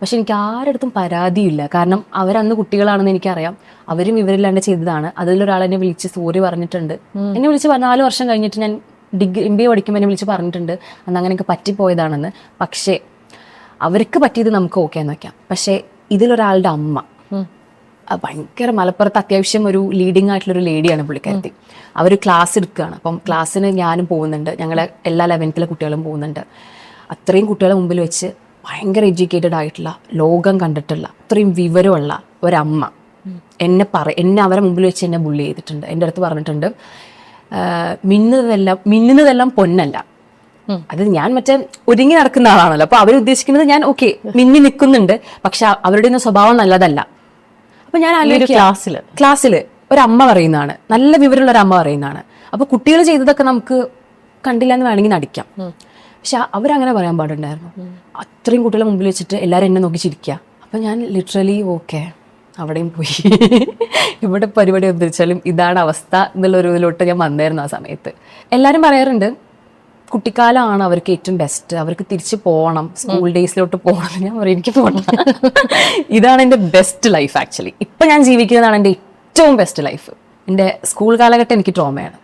പക്ഷെ എനിക്ക് ആരടുത്തും പരാതിയില്ല. കാരണം അവരന്ന് കുട്ടികളാണെന്ന് എനിക്കറിയാം. അവരും ഇവരില്ലാണ്ട് ചെയ്തതാണ്. അതിലൊരാൾ എന്നെ വിളിച്ച് സോറി പറഞ്ഞിട്ടുണ്ട്. എന്നെ വിളിച്ച് നാല് വർഷം കഴിഞ്ഞിട്ട് ഞാൻ ഡിഗ്രി എം ബി എ പഠിക്കുമ്പോൾ എന്നെ വിളിച്ച് പറഞ്ഞിട്ടുണ്ട്. അന്ന് അങ്ങനെ എനിക്ക് പറ്റിപ്പോയതാണെന്ന്. പക്ഷേ അവർക്ക് പറ്റിയത് നമുക്ക് ഓക്കെ എന്ന് വെക്കാം. പക്ഷേ ഇതിലൊരാളുടെ അമ്മ. ഭയങ്കര മലപ്പുറത്ത് അത്യാവശ്യം ഒരു ലീഡിങ് ആയിട്ടുള്ള ഒരു ലേഡിയാണ് പുള്ളിക്കാരത്തി. അവർ ക്ലാസ് എടുക്കുകയാണ്. അപ്പം ക്ലാസ്സിന് ഞാനും പോകുന്നുണ്ട്. ഞങ്ങളെ എല്ലാ ലെവൻത്തിലെ കുട്ടികളും പോകുന്നുണ്ട്. അത്രയും കുട്ടികളെ മുമ്പിൽ വെച്ച് ഭയങ്കര എഡ്യൂക്കേറ്റഡ് ആയിട്ടുള്ള ലോകം കണ്ടിട്ടുള്ള അത്രയും വിവരമുള്ള ഒരമ്മ. എന്നെ പറ എന്നെ അവരെ മുമ്പിൽ വെച്ച് എന്നെ ബുള്ളി ചെയ്തിട്ടുണ്ട്. എന്റെ അടുത്ത് പറഞ്ഞിട്ടുണ്ട് "ആഹ് മിന്നുന്നതെല്ലാം മിന്നുന്നതെല്ലാം പൊന്നല്ല. അത് ഞാൻ മറ്റേ ഒരുങ്ങി നടക്കുന്ന ആളാണല്ലോ. അപ്പൊ അവരുദ്ദേശിക്കുന്നത് ഞാൻ ഓക്കെ മിന്നി നിൽക്കുന്നുണ്ട് പക്ഷെ അവരുടെ സ്വഭാവം നല്ലതല്ല. അപ്പൊ ഞാൻ ക്ലാസ്സിൽ. ക്ലാസ്സിൽ ഒരു അമ്മ പറയുന്നതാണ്. നല്ല വിവരമുള്ള ഒരു അമ്മ പറയുന്നതാണ്. അപ്പൊ കുട്ടികൾ ചെയ്തതൊക്കെ നമുക്ക് കണ്ടില്ല എന്ന് വേണമെങ്കിൽ നടിക്കാം. പക്ഷെ അവരങ്ങനെ പറയാൻ പാടുണ്ടായിരുന്നു. അത്രയും കുട്ടികളെ മുമ്പിൽ വെച്ചിട്ട് എല്ലാവരും എന്നെ നോക്കി ചിരിക്കുക. അപ്പൊ ഞാൻ ലിറ്ററലി ഓക്കെ അവിടെയും പോയി. ഇവിടെ പരിപാടി എന്ത് ഇതാണ് അവസ്ഥ എന്നുള്ളൊരു ഇതിലോട്ട് ഞാൻ വന്നായിരുന്നു ആ സമയത്ത്. എല്ലാവരും പറയാറുണ്ട് കുട്ടിക്കാലമാണ് അവർക്ക് ഏറ്റവും ബെസ്റ്റ് അവർക്ക് തിരിച്ചു പോകണം സ്കൂൾ ഡേയ്സിലോട്ട് പോകണം ഞാൻ പറയും. എനിക്ക് പോകണം ഇതാണ് എന്റെ ബെസ്റ്റ് ലൈഫ് ആക്ച്വലി ഇപ്പം ഞാൻ ജീവിക്കുന്നതാണ് എന്റെ ഏറ്റവും ബെസ്റ്റ് ലൈഫ് എന്റെ സ്കൂൾ കാലഘട്ടം എനിക്ക് ട്രോമയാണ്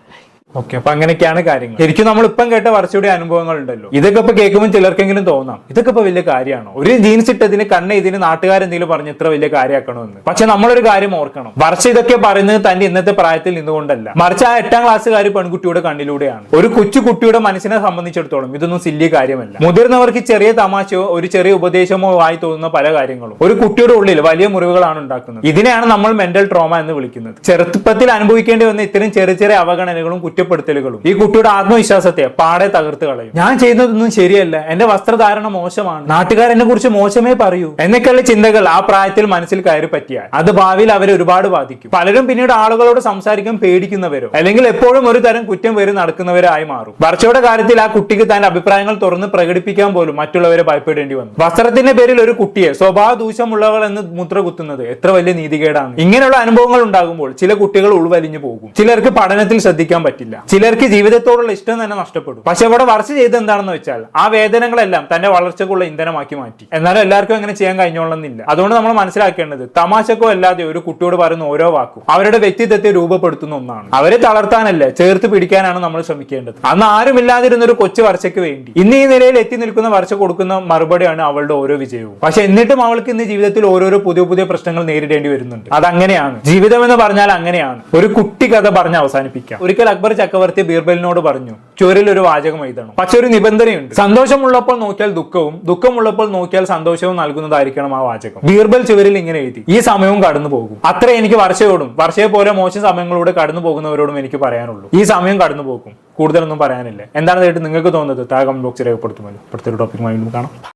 ഓക്കെ അപ്പൊ അങ്ങനെയൊക്കെയാണ് കാര്യങ്ങൾ. ശരിക്കും നമ്മൾ ഇപ്പം കേട്ട കുറച്ചുകൂടി അനുഭവങ്ങൾ ഉണ്ടല്ലോ ഇതൊക്കെ ഇപ്പൊ കേൾക്കുമ്പോൾ ചിലർക്കെങ്കിലും തോന്നാം. ഇതൊക്കെ ഇപ്പൊ വലിയ കാര്യമാണോ? ഒരു ജീൻസ് ഇട്ടതിന് കണ്ണ ഇതിന് നാട്ടുകാരെന്തെങ്കിലും പറഞ്ഞ് ഇത്ര വലിയ കാര്യമാക്കണമെന്ന്. പക്ഷെ നമ്മളൊരു കാര്യം ഓർക്കണം. വർഷ ഇതൊക്കെ പറയുന്നത് തന്റെ ഇന്നത്തെ പ്രായത്തിൽ നിന്നുകൊണ്ടല്ല. മറിച്ച് ആ എട്ടാം ക്ലാസ്സുകാർ പെൺകുട്ടിയുടെ കണ്ണിലൂടെയാണ്. ഒരു കൊച്ചു കുട്ടിയുടെ മനസ്സിനെ സംബന്ധിച്ചിടത്തോളം ഇതൊന്നും സില്ലിയ കാര്യമല്ല. മുതിർന്നവർക്ക് ചെറിയ തമാശയോ ഒരു ചെറിയ ഉപദേശമോ ആയി തോന്നുന്ന പല കാര്യങ്ങളും. ഒരു കുട്ടിയുടെ ഉള്ളിൽ വലിയ മുറിവുകളാണ് ഉണ്ടാക്കുന്നത്. ഇതിനെയാണ് നമ്മൾ മെന്റൽ ട്രോമ എന്ന് വിളിക്കുന്നത്. ചെറുപ്പത്തിൽ അനുഭവിക്കേണ്ടി വന്ന ഇത്തരം ചെറിയ ചെറിയ അവഗണനകളും കുറ്റപ്പെടുത്തലുകളും. ഈ കുട്ടിയുടെ ആത്മവിശ്വാസത്തെ പാടെ തകർത്ത് കളയും. ഞാൻ ചെയ്യുന്നതൊന്നും ശരിയല്ല. എന്റെ വസ്ത്രധാരണം മോശമാണ്. നാട്ടുകാർ എന്നെ കുറിച്ച് മോശമേ പറയൂ. എന്നൊക്കെയുള്ള ചിന്തകൾ ആ പ്രായത്തിൽ മനസ്സിൽ കയറി പറ്റിയാൽ അത് ഭാവിയിൽ അവരെ ഒരുപാട് ബാധിക്കും. പലരും പിന്നീട് ആളുകളോട് സംസാരിക്കാൻ പേടിക്കുന്നവരോ അല്ലെങ്കിൽ എപ്പോഴും ഒരു തരം കുറ്റം പേര് നടക്കുന്നവരായി മാറും. വർഷയുടെ കാര്യത്തിൽ ആ കുട്ടിക്ക് തന്റെ അഭിപ്രായങ്ങൾ തുറന്ന് പ്രകടിപ്പിക്കാൻ പോലും മറ്റുള്ളവരെ ഭയപ്പെടേണ്ടി വന്നു. വസ്ത്രത്തിന്റെ പേരിൽ ഒരു കുട്ടിയെ സ്വഭാവ ദൂഷ്യമുള്ളവൾ എന്ന് മുദ്ര കുത്തുന്നത് എത്ര വലിയ നീതികേടാണ്. ഇങ്ങനെയുള്ള അനുഭവങ്ങൾ ഉണ്ടാകുമ്പോൾ ചില കുട്ടികൾ ഉൾവലിഞ്ഞു പോകും. ചിലർക്ക് പഠനത്തിൽ ശ്രദ്ധിക്കാൻ പറ്റില്ല. ചിലർക്ക് ജീവിതത്തോടുള്ള ഇഷ്ടം തന്നെ നഷ്ടപ്പെടും. പക്ഷെ ഇവിടെ വർഷ ചെയ്ത് എന്താണെന്ന് വെച്ചാൽ ആ വേദനകളെല്ലാം തന്റെ വളർച്ചക്കുള്ള ഇന്ധനമാക്കി മാറ്റി. എന്നാലും എല്ലാവർക്കും അങ്ങനെ ചെയ്യാൻ കഴിഞ്ഞോളന്നില്ല അതുകൊണ്ട് നമ്മൾ മനസ്സിലാക്കേണ്ടത് തമാശക്കോ അല്ലാതെ ഒരു കുട്ടിയോട് പറയുന്ന ഓരോ വാക്കും അവരുടെ വ്യക്തിത്വത്തെ രൂപപ്പെടുത്തുന്ന ഒന്നാണ്. അവരെ തളർത്താനല്ല ചേർത്ത് പിടിക്കാനാണ് നമ്മൾ ശ്രമിക്കേണ്ടത്. അന്ന് ആരുമില്ലാതിരുന്ന ഒരു കൊച്ചു വർഷയ്ക്ക് വേണ്ടി. ഇന്ന് ഈ നിലയിൽ എത്തി നിൽക്കുന്ന വർഷ കൊടുക്കുന്ന മറുപടിയാണ് അവളുടെ ഓരോ വിജയവും. പക്ഷെ എന്നിട്ടും അവൾക്ക് ഇന്ന് ജീവിതത്തിൽ ഓരോരോ പുതിയ പുതിയ പ്രശ്നങ്ങൾ നേരിടേണ്ടി വരുന്നുണ്ട്. അതങ്ങനെയാണ്. ജീവിതം എന്ന് പറഞ്ഞാൽ അങ്ങനെയാണ്. ഒരു കുട്ടി കഥ പറഞ്ഞ് അവസാനിപ്പിക്കാം. ഒരിക്കൽ അക്ബർ ചക്രവർത്തി ബീർബലിനോട് പറഞ്ഞു ചുവരിൽ ഒരു വാചകം എഴുതണം. പക്ഷെ ഒരു നിബന്ധനയുണ്ട്. സന്തോഷമുള്ളപ്പോൾ നോക്കിയാൽ ദുഃഖവും ദുഃഖമുള്ളപ്പോൾ നോക്കിയാൽ സന്തോഷവും നൽകുന്നതായിരിക്കണം ആ വാചകം. ബീർബൽ ചുവരിൽ ഇങ്ങനെ എഴുതി ഈ സമയവും കടന്നു പോകും. അത്ര എനിക്ക് വർഷയോടും വർഷയെ പോലെ മോശം സമയങ്ങളിലൂടെ കടന്നു പോകുന്നവരോടും എനിക്ക് പറയാനുള്ളൂ. ഈ സമയം കടന്നു പോകും. കൂടുതലൊന്നും പറയാനില്ല. എന്താണ് നിങ്ങൾക്ക് തോന്നുന്നത്? താഴെ കമന്റ് ബോക്സിൽ രേഖപ്പെടുത്തുമല്ലോ. അടുത്തൊരു ടോപ്പിക്കുമായി വീണ്ടും കാണാം.